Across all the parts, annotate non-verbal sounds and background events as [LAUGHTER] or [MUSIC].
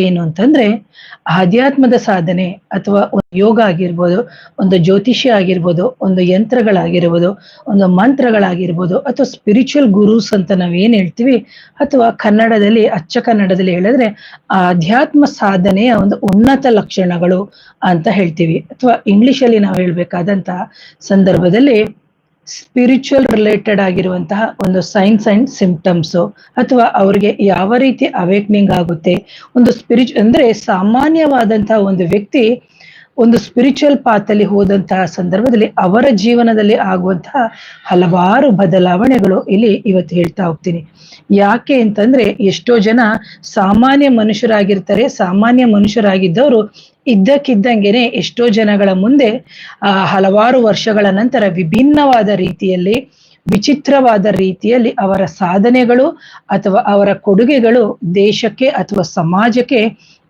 ಏನು ಅಂತಂದ್ರೆ ಆಧ್ಯಾತ್ಮದ ಸಾಧನೆ ಅಥವಾ ಒಂದು ಯೋಗ ಆಗಿರ್ಬೋದು, ಒಂದು ಜ್ಯೋತಿಷ್ಯ ಆಗಿರ್ಬೋದು, ಒಂದು ಯಂತ್ರಗಳಾಗಿರ್ಬೋದು, ಒಂದು ಮಂತ್ರಗಳಾಗಿರ್ಬೋದು ಅಥವಾ ಸ್ಪಿರಿಚುವಲ್ ಗುರುಸ್ ಅಂತ ನಾವ್ ಏನ್ ಹೇಳ್ತೀವಿ ಅಥವಾ ಕನ್ನಡದಲ್ಲಿ, ಅಚ್ಚ ಕನ್ನಡದಲ್ಲಿ ಹೇಳಿದ್ರೆ ಆಧ್ಯಾತ್ಮ ಸಾಧನೆಯ ಒಂದು ಉನ್ನತ ಲಕ್ಷಣಗಳು ಅಂತ ಹೇಳ್ತೀವಿ. ಅಥವಾ ಇಂಗ್ಲಿಷ್ ಅಲ್ಲಿ ನಾವು ಹೇಳ್ಬೇಕಾದಂತ ಸಂದರ್ಭದಲ್ಲಿ ಸ್ಪಿರಿಚುವಲ್ ರಿಲೇಟೆಡ್ ಆಗಿರುವಂತಹ ಒಂದು ಸೈನ್ಸ್ ಅಂಡ್ ಸಿಂಪ್ಟಮ್ಸ್ ಅಥವಾ ಅವ್ರಿಗೆ ಯಾವ ರೀತಿ ಅವೇಕ್ನಿಂಗ್ ಆಗುತ್ತೆ, ಒಂದು ಸ್ಪಿರಿಚು ಅಂದ್ರೆ ಸಾಮಾನ್ಯವಾದಂತಹ ಒಂದು ವ್ಯಕ್ತಿ ಒಂದು ಸ್ಪಿರಿಚುವಲ್ ಪಾತಲ್ಲಿ ಹೋದಂತಹ ಸಂದರ್ಭದಲ್ಲಿ ಅವರ ಜೀವನದಲ್ಲಿ ಆಗುವಂತಹ ಹಲವಾರು ಬದಲಾವಣೆಗಳು ಇಲ್ಲಿ ಇವತ್ತು ಹೇಳ್ತಾ ಹೋಗ್ತೀನಿ. ಯಾಕೆ ಅಂತಂದ್ರೆ ಎಷ್ಟೋ ಜನ ಸಾಮಾನ್ಯ ಮನುಷ್ಯರಾಗಿರ್ತಾರೆ, ಸಾಮಾನ್ಯ ಮನುಷ್ಯರಾಗಿದ್ದವರು ಇದ್ದಕ್ಕಿದ್ದಂಗೆನೆ ಎಷ್ಟೋ ಜನಗಳ ಮುಂದೆ ಹಲವಾರು ವರ್ಷಗಳ ನಂತರ ವಿಭಿನ್ನವಾದ ರೀತಿಯಲ್ಲಿ, ವಿಚಿತ್ರವಾದ ರೀತಿಯಲ್ಲಿ ಅವರ ಸಾಧನೆಗಳು ಅಥವಾ ಅವರ ಕೊಡುಗೆಗಳು ದೇಶಕ್ಕೆ ಅಥವಾ ಸಮಾಜಕ್ಕೆ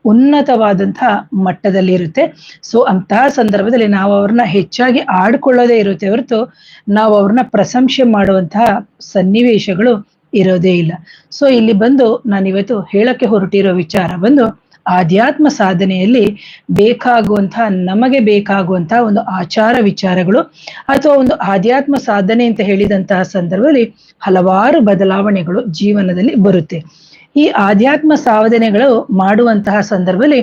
ಉನ್ನತವಾದಂತಹ ಮಟ್ಟದಲ್ಲಿ ಇರುತ್ತೆ. ಸೊ ಅಂತಹ ಸಂದರ್ಭದಲ್ಲಿ ನಾವು ಅವ್ರನ್ನ ಹೆಚ್ಚಾಗಿ ಆಡ್ಕೊಳ್ಳೋದೇ ಇರುತ್ತೆ ಹೊರತು ನಾವು ಅವ್ರನ್ನ ಪ್ರಶಂಸೆ ಮಾಡುವಂತಹ ಸನ್ನಿವೇಶಗಳು ಇರೋದೇ ಇಲ್ಲ. ಸೊ ಇಲ್ಲಿ ಬಂದು ನಾನಿವತ್ತು ಹೇಳಕ್ಕೆ ಹೊರಟಿರೋ ವಿಚಾರ ಬಂದು ಆಧ್ಯಾತ್ಮ ಸಾಧನೆಯಲ್ಲಿ ಬೇಕಾಗುವಂತಹ ನಮಗೆ ಬೇಕಾಗುವಂತಹ ಒಂದು ಆಚಾರ ವಿಚಾರಗಳು ಅಥವಾ ಒಂದು ಆಧ್ಯಾತ್ಮ ಸಾಧನೆ ಅಂತ ಹೇಳಿದಂತಹ ಸಂದರ್ಭದಲ್ಲಿ ಹಲವಾರು ಬದಲಾವಣೆಗಳು ಜೀವನದಲ್ಲಿ ಬರುತ್ತೆ. ಈ ಆಧ್ಯಾತ್ಮ ಸಾಧನೆಗಳು ಮಾಡುವಂತಹ ಸಂದರ್ಭದಲ್ಲಿ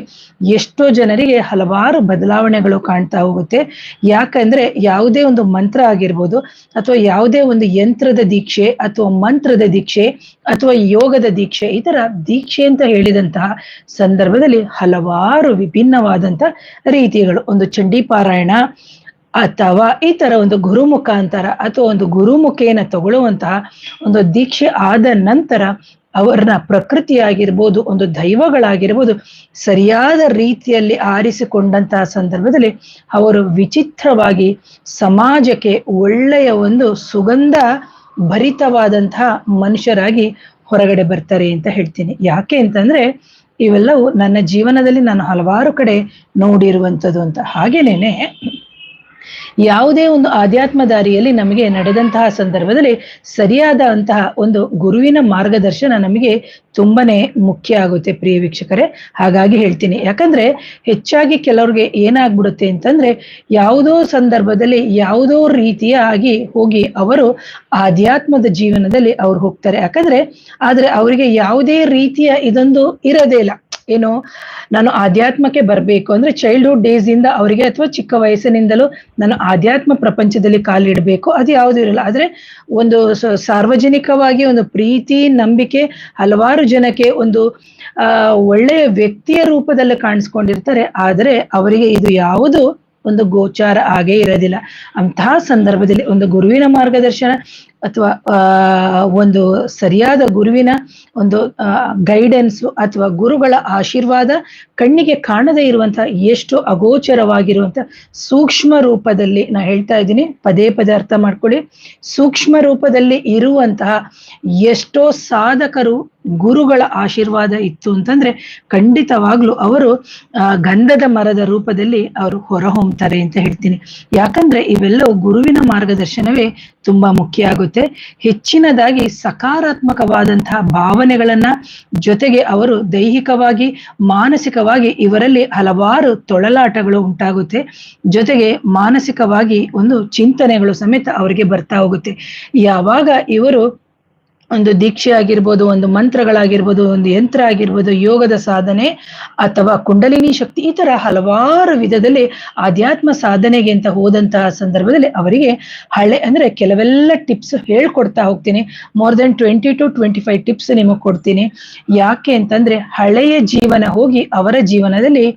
ಎಷ್ಟೋ ಜನರಿಗೆ ಹಲವಾರು ಬದಲಾವಣೆಗಳು ಕಾಣ್ತಾ ಹೋಗುತ್ತೆ. ಯಾಕಂದ್ರೆ ಯಾವುದೇ ಒಂದು ಮಂತ್ರ ಆಗಿರ್ಬೋದು ಅಥವಾ ಯಾವುದೇ ಒಂದು ಯಂತ್ರದ ದೀಕ್ಷೆ ಅಥವಾ ಮಂತ್ರದ ದೀಕ್ಷೆ ಅಥವಾ ಯೋಗದ ದೀಕ್ಷೆ ಈ ತರ ದೀಕ್ಷೆ ಅಂತ ಹೇಳಿದಂತಹ ಸಂದರ್ಭದಲ್ಲಿ ಹಲವಾರು ವಿಭಿನ್ನವಾದಂತಹ ರೀತಿಗಳು. ಒಂದು ಚಂಡಿ ಪಾರಾಯಣ ಅಥವಾ ಈ ತರ ಒಂದು ಗುರು ಮುಖಾಂತರ ಅಥವಾ ಒಂದು ಗುರುಮುಖೇನ ತಗೊಳ್ಳುವಂತಹ ಒಂದು ದೀಕ್ಷೆ ಆದ ನಂತರ ಅವರನ್ನ ಪ್ರಕೃತಿಯಾಗಿರ್ಬೋದು, ಒಂದು ದೈವಗಳಾಗಿರ್ಬೋದು, ಸರಿಯಾದ ರೀತಿಯಲ್ಲಿ ಆರಿಸಿಕೊಂಡಂತಹ ಸಂದರ್ಭದಲ್ಲಿ ಅವರು ವಿಚಿತ್ರವಾಗಿ ಸಮಾಜಕ್ಕೆ ಒಳ್ಳೆಯ ಒಂದು ಸುಗಂಧ ಭರಿತವಾದಂತಹ ಮನುಷ್ಯರಾಗಿ ಹೊರಗಡೆ ಬರ್ತಾರೆ ಅಂತ ಹೇಳ್ತೀನಿ. ಯಾಕೆ ಅಂತಂದ್ರೆ, ಇವೆಲ್ಲವೂ ನನ್ನ ಜೀವನದಲ್ಲಿ ನಾನು ಹಲವಾರು ಕಡೆ ನೋಡಿರುವಂಥದ್ದು ಅಂತ. ಹಾಗೇನೇನೆ ಯಾವುದೇ ಒಂದು ಆಧ್ಯಾತ್ಮ ದಾರಿಯಲ್ಲಿ ನಮಗೆ ನಡೆದಂತಹ ಸಂದರ್ಭದಲ್ಲಿ ಸರಿಯಾದ ಅಂತಹ ಒಂದು ಗುರುವಿನ ಮಾರ್ಗದರ್ಶನ ನಮಗೆ ತುಂಬಾನೇ ಮುಖ್ಯ ಆಗುತ್ತೆ ಪ್ರಿಯ ವೀಕ್ಷಕರೇ. ಹಾಗಾಗಿ ಹೇಳ್ತೀನಿ, ಯಾಕಂದ್ರೆ ಹೆಚ್ಚಾಗಿ ಕೆಲವ್ರಿಗೆ ಏನಾಗ್ಬಿಡುತ್ತೆ ಅಂತಂದ್ರೆ ಯಾವುದೋ ಸಂದರ್ಭದಲ್ಲಿ ಯಾವುದೋ ರೀತಿಯಾಗಿ ಹೋಗಿ ಅವರು ಆಧ್ಯಾತ್ಮದ ಜೀವನದಲ್ಲಿ ಅವ್ರು ಹೋಗ್ತಾರೆ. ಯಾಕಂದ್ರೆ ಆದ್ರೆ ಅವರಿಗೆ ಯಾವುದೇ ರೀತಿಯ ಇದೊಂದು ಇರೋದೇ ಇಲ್ಲ. ಏನು, ನಾನು ಆಧ್ಯಾತ್ಮಕ್ಕೆ ಬರಬೇಕು ಅಂದ್ರೆ ಚೈಲ್ಡ್ಹುಡ್ ಡೇಸ್ ಇಂದ ಅವರಿಗೆ ಅಥವಾ ಚಿಕ್ಕ ವಯಸ್ಸಿನಿಂದಲೂ ನಾನು ಆಧ್ಯಾತ್ಮ ಪ್ರಪಂಚದಲ್ಲಿ ಕಾಲಿಡಬೇಕು ಅದು ಯಾವುದು ಇರಲ್ಲ. ಆದ್ರೆ ಒಂದು ಸಾರ್ವಜನಿಕವಾಗಿ ಒಂದು ಪ್ರೀತಿ, ನಂಬಿಕೆ ಹಲವಾರು ಜನಕ್ಕೆ ಒಂದು ಒಳ್ಳೆಯ ವ್ಯಕ್ತಿಯ ರೂಪದಲ್ಲಿ ಕಾಣಿಸ್ಕೊಂಡಿರ್ತಾರೆ. ಆದರೆ ಅವರಿಗೆ ಇದು ಯಾವುದು ಒಂದು ಗೋಚಾರ ಆಗೇ ಇರೋದಿಲ್ಲ. ಅಂತಹ ಸಂದರ್ಭದಲ್ಲಿ ಒಂದು ಗುರುವಿನ ಮಾರ್ಗದರ್ಶನ ಅಥವಾ ಒಂದು ಸರಿಯಾದ ಗುರುವಿನ ಒಂದು ಗೈಡೆನ್ಸ್ ಅಥವಾ ಗುರುಗಳ ಆಶೀರ್ವಾದ ಕಣ್ಣಿಗೆ ಕಾಣದೇ ಇರುವಂತಹ ಎಷ್ಟು ಅಗೋಚರವಾಗಿರುವಂತ ಸೂಕ್ಷ್ಮ ರೂಪದಲ್ಲಿ ನಾ ಹೇಳ್ತಾ ಇದ್ದೀನಿ. ಪದೇ ಪದೇ ಅರ್ಥ ಮಾಡ್ಕೊಳ್ಳಿ. ಸೂಕ್ಷ್ಮ ರೂಪದಲ್ಲಿ ಇರುವಂತಹ ಎಷ್ಟೋ ಸಾಧಕರು ಗುರುಗಳ ಆಶೀರ್ವಾದ ಇತ್ತು ಅಂತಂದ್ರೆ ಖಂಡಿತವಾಗ್ಲೂ ಅವರು ಗಂಧದ ಮರದ ರೂಪದಲ್ಲಿ ಅವರು ಹೊರಹೊಮ್ತಾರೆ ಅಂತ ಹೇಳ್ತೀನಿ. ಯಾಕಂದ್ರೆ ಇವೆಲ್ಲವೂ ಗುರುವಿನ ಮಾರ್ಗದರ್ಶನವೇ ತುಂಬಾ ಮುಖ್ಯ ಆಗುತ್ತೆ. ಹೆಚ್ಚಿನದಾಗಿ ಸಕಾರಾತ್ಮಕವಾದಂತಹ ಭಾವನೆಗಳನ್ನ ಜೊತೆಗೆ ಅವರು ದೈಹಿಕವಾಗಿ, ಮಾನಸಿಕವಾಗಿ ಇವರಲ್ಲಿ ಹಲವಾರು ತೊಳಲಾಟಗಳು ಉಂಟಾಗುತ್ತೆ. ಜೊತೆಗೆ ಮಾನಸಿಕವಾಗಿ ಒಂದು ಚಿಂತನೆಗಳು ಸಮೇತ ಅವರಿಗೆ ಬರ್ತಾ ಹೋಗುತ್ತೆ. ಯಾವಾಗ ಇವರು ಒಂದು ದೀಕ್ಷೆ ಆಗಿರ್ಬೋದು, ಒಂದು ಮಂತ್ರಗಳಾಗಿರ್ಬೋದು, ಒಂದು ಯಂತ್ರ ಆಗಿರ್ಬೋದು, ಯೋಗದ ಸಾಧನೆ ಅಥವಾ ಕುಂಡಲಿನಿ ಶಕ್ತಿ ಈ ತರ ಹಲವಾರು ವಿಧದಲ್ಲಿ ಆಧ್ಯಾತ್ಮ ಸಾಧನೆಗೆ ಅಂತ ಹೋದಂತಹ ಸಂದರ್ಭದಲ್ಲಿ ಅವರಿಗೆ ಹಳೆ ಅಂದ್ರೆ ಕೆಲವೆಲ್ಲ ಟಿಪ್ಸ್ ಹೇಳ್ಕೊಡ್ತಾ ಹೋಗ್ತೀನಿ. More than twenty to twenty five tips ನಿಮಗೆ ಕೊಡ್ತೀನಿ. ಯಾಕೆ ಅಂತಂದ್ರೆ ಹಳೆಯ ಜೀವನ ಹೋಗಿ ಅವರ ಜೀವನದಲ್ಲಿ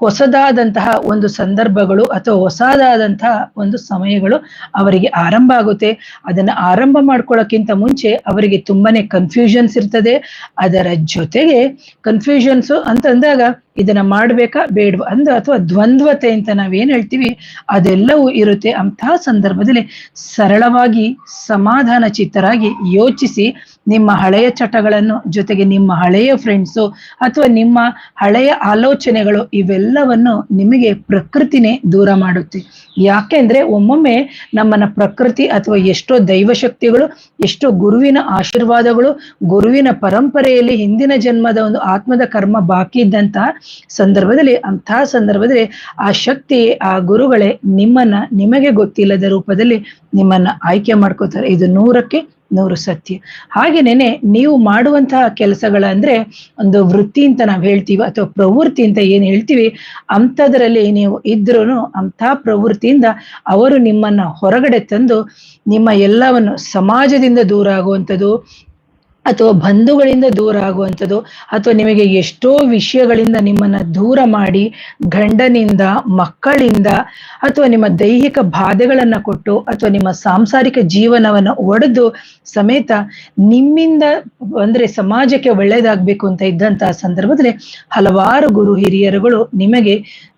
ಹೊಸದಾದಂತಹ ಒಂದು ಸಂದರ್ಭಗಳು ಅಥವಾ ಹೊಸದಾದಂತಹ ಒಂದು ಸಮಯಗಳು ಅವರಿಗೆ ಆರಂಭ ಆಗುತ್ತೆ. ಅದನ್ನ ಆರಂಭ ಮಾಡ್ಕೊಳ್ಳೋಕ್ಕಿಂತ ಮುಂಚೆ ಅವರಿಗೆ ತುಂಬಾನೇ ಕನ್ಫ್ಯೂಷನ್ಸ್ ಇರ್ತದೆ. ಅದರ ಜೊತೆಗೆ ಕನ್ಫ್ಯೂಷನ್ಸ್ ಅಂತಂದಾಗ ಇದನ್ನ ಮಾಡ್ಬೇಕಾ ಬೇಡ ಅಂದ ಅಥವಾ ದ್ವಂದ್ವತೆ ಅಂತ ನಾವೇನ್ ಹೇಳ್ತೀವಿ, ಅದೆಲ್ಲವೂ ಇರುತ್ತೆ ಅಂತಹ ಸಂದರ್ಭದಲ್ಲಿ ಸರಳವಾಗಿ ಸಮಾಧಾನ ಚಿತ್ತರಾಗಿ ಯೋಚಿಸಿ ನಿಮ್ಮ ಹಳೆಯ ಚಟಗಳನ್ನು ಜೊತೆಗೆ ನಿಮ್ಮ ಹಳೆಯ ಫ್ರೆಂಡ್ಸು ಅಥವಾ ನಿಮ್ಮ ಹಳೆಯ ಆಲೋಚನೆಗಳು ಇವೆಲ್ಲವನ್ನು ನಿಮಗೆ ಪ್ರಕೃತಿನೇ ದೂರ ಮಾಡುತ್ತೆ. ಯಾಕೆಂದ್ರೆ ಒಮ್ಮೊಮ್ಮೆ ನಮ್ಮನ್ನ ಪ್ರಕೃತಿ ಅಥವಾ ಎಷ್ಟೋ ದೈವಶಕ್ತಿಗಳು, ಎಷ್ಟೋ ಗುರುವಿನ ಆಶೀರ್ವಾದಗಳು, ಗುರುವಿನ ಪರಂಪರೆಯಲ್ಲಿ ಹಿಂದಿನ ಜನ್ಮದ ಒಂದು ಆತ್ಮದ ಕರ್ಮ ಬಾಕಿ ಇದ್ದಂತಹ ಸಂದರ್ಭದಲ್ಲಿ ಅಂತಹ ಸಂದರ್ಭದಲ್ಲಿ ಆ ಶಕ್ತಿ, ಆ ಗುರುಗಳೇ ನಿಮ್ಮನ್ನ ನಿಮಗೆ ಗೊತ್ತಿಲ್ಲದ ರೂಪದಲ್ಲಿ ನಿಮ್ಮನ್ನ ಆಯ್ಕೆ ಮಾಡ್ಕೋತಾರೆ. ಇದು ನೂರಕ್ಕೆ ನೂರು ಸತ್ಯ. ಹಾಗೇನೇನೆ ನೀವು ಮಾಡುವಂತಹ ಕೆಲಸಗಳ ಅಂದ್ರೆ ಒಂದು ವೃತ್ತಿ ಅಂತ ನಾವ್ ಹೇಳ್ತೀವಿ ಅಥವಾ ಪ್ರವೃತ್ತಿ ಅಂತ ಏನ್ ಹೇಳ್ತೀವಿ, ಅಂಥದ್ರಲ್ಲಿ ನೀವು ಇದ್ರೂ ಅಂಥ ಪ್ರವೃತ್ತಿಯಿಂದ ಅವರು ನಿಮ್ಮನ್ನ ಹೊರಗಡೆ ತಂದು ನಿಮ್ಮ ಎಲ್ಲವನ್ನು ಸಮಾಜದಿಂದ ದೂರ ಆಗುವಂಥದ್ದು ಅಥವಾ ಬಂಧುಗಳಿಂದ ದೂರ ಆಗುವಂಥದ್ದು, ಅಥವಾ ನಿಮಗೆ ಎಷ್ಟೋ ವಿಷಯಗಳಿಂದ ನಿಮ್ಮನ್ನ ದೂರ ಮಾಡಿ ಗಂಡನಿಂದ, ಮಕ್ಕಳಿಂದ, ಅಥವಾ ನಿಮ್ಮ ದೈಹಿಕ ಬಾಧೆಗಳನ್ನ ಕೊಟ್ಟು, ಅಥವಾ ನಿಮ್ಮ ಸಾಂಸಾರಿಕ ಜೀವನವನ್ನ ಒಡೆದು ಸಮೇತ ನಿಮ್ಮಿಂದ ಅಂದ್ರೆ ಸಮಾಜಕ್ಕೆ ಒಳ್ಳೇದಾಗ್ಬೇಕು ಅಂತ ಇದ್ದಂತಹ ಸಂದರ್ಭದಲ್ಲಿ ಹಲವಾರು ಗುರು ಹಿರಿಯರುಗಳು ನಿಮಗೆ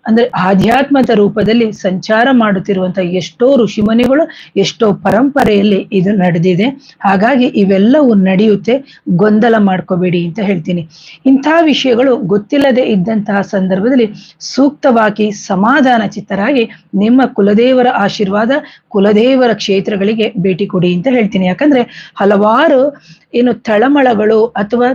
ಅಂದ್ರೆ ಆಧ್ಯಾತ್ಮದ ರೂಪದಲ್ಲಿ ಸಂಚಾರ ಮಾಡುತ್ತಿರುವಂತಹ ಎಷ್ಟೋ ಋಷಿಮುನಿಗಳು, ಎಷ್ಟೋ ಪರಂಪರೆಯಲ್ಲಿ ಇದು ನಡೆದಿದೆ. ಹಾಗಾಗಿ ಇವೆಲ್ಲವೂ ನಡೆಯುತ್ತೆ, ಗೊಂದಲ ಮಾಡ್ಕೋಬೇಡಿ ಅಂತ ಹೇಳ್ತೀನಿ. ಇಂಥ ವಿಷಯಗಳು ಗೊತ್ತಿಲ್ಲದೆ ಇದ್ದಂತಹ ಸಂದರ್ಭದಲ್ಲಿ ಸೂಕ್ತವಾಗಿ ಸಮಾಧಾನ ಚಿತ್ತರಾಗಿ ನಿಮ್ಮ ಕುಲದೇವರ ಆಶೀರ್ವಾದ, ಕುಲದೇವರ ಕ್ಷೇತ್ರಗಳಿಗೆ ಭೇಟಿ ಕೊಡಿ ಅಂತ ಹೇಳ್ತೀನಿ. ಯಾಕಂದ್ರೆ ಹಲವಾರು ಏನು ತಳಮಳಗಳು ಅಥವಾ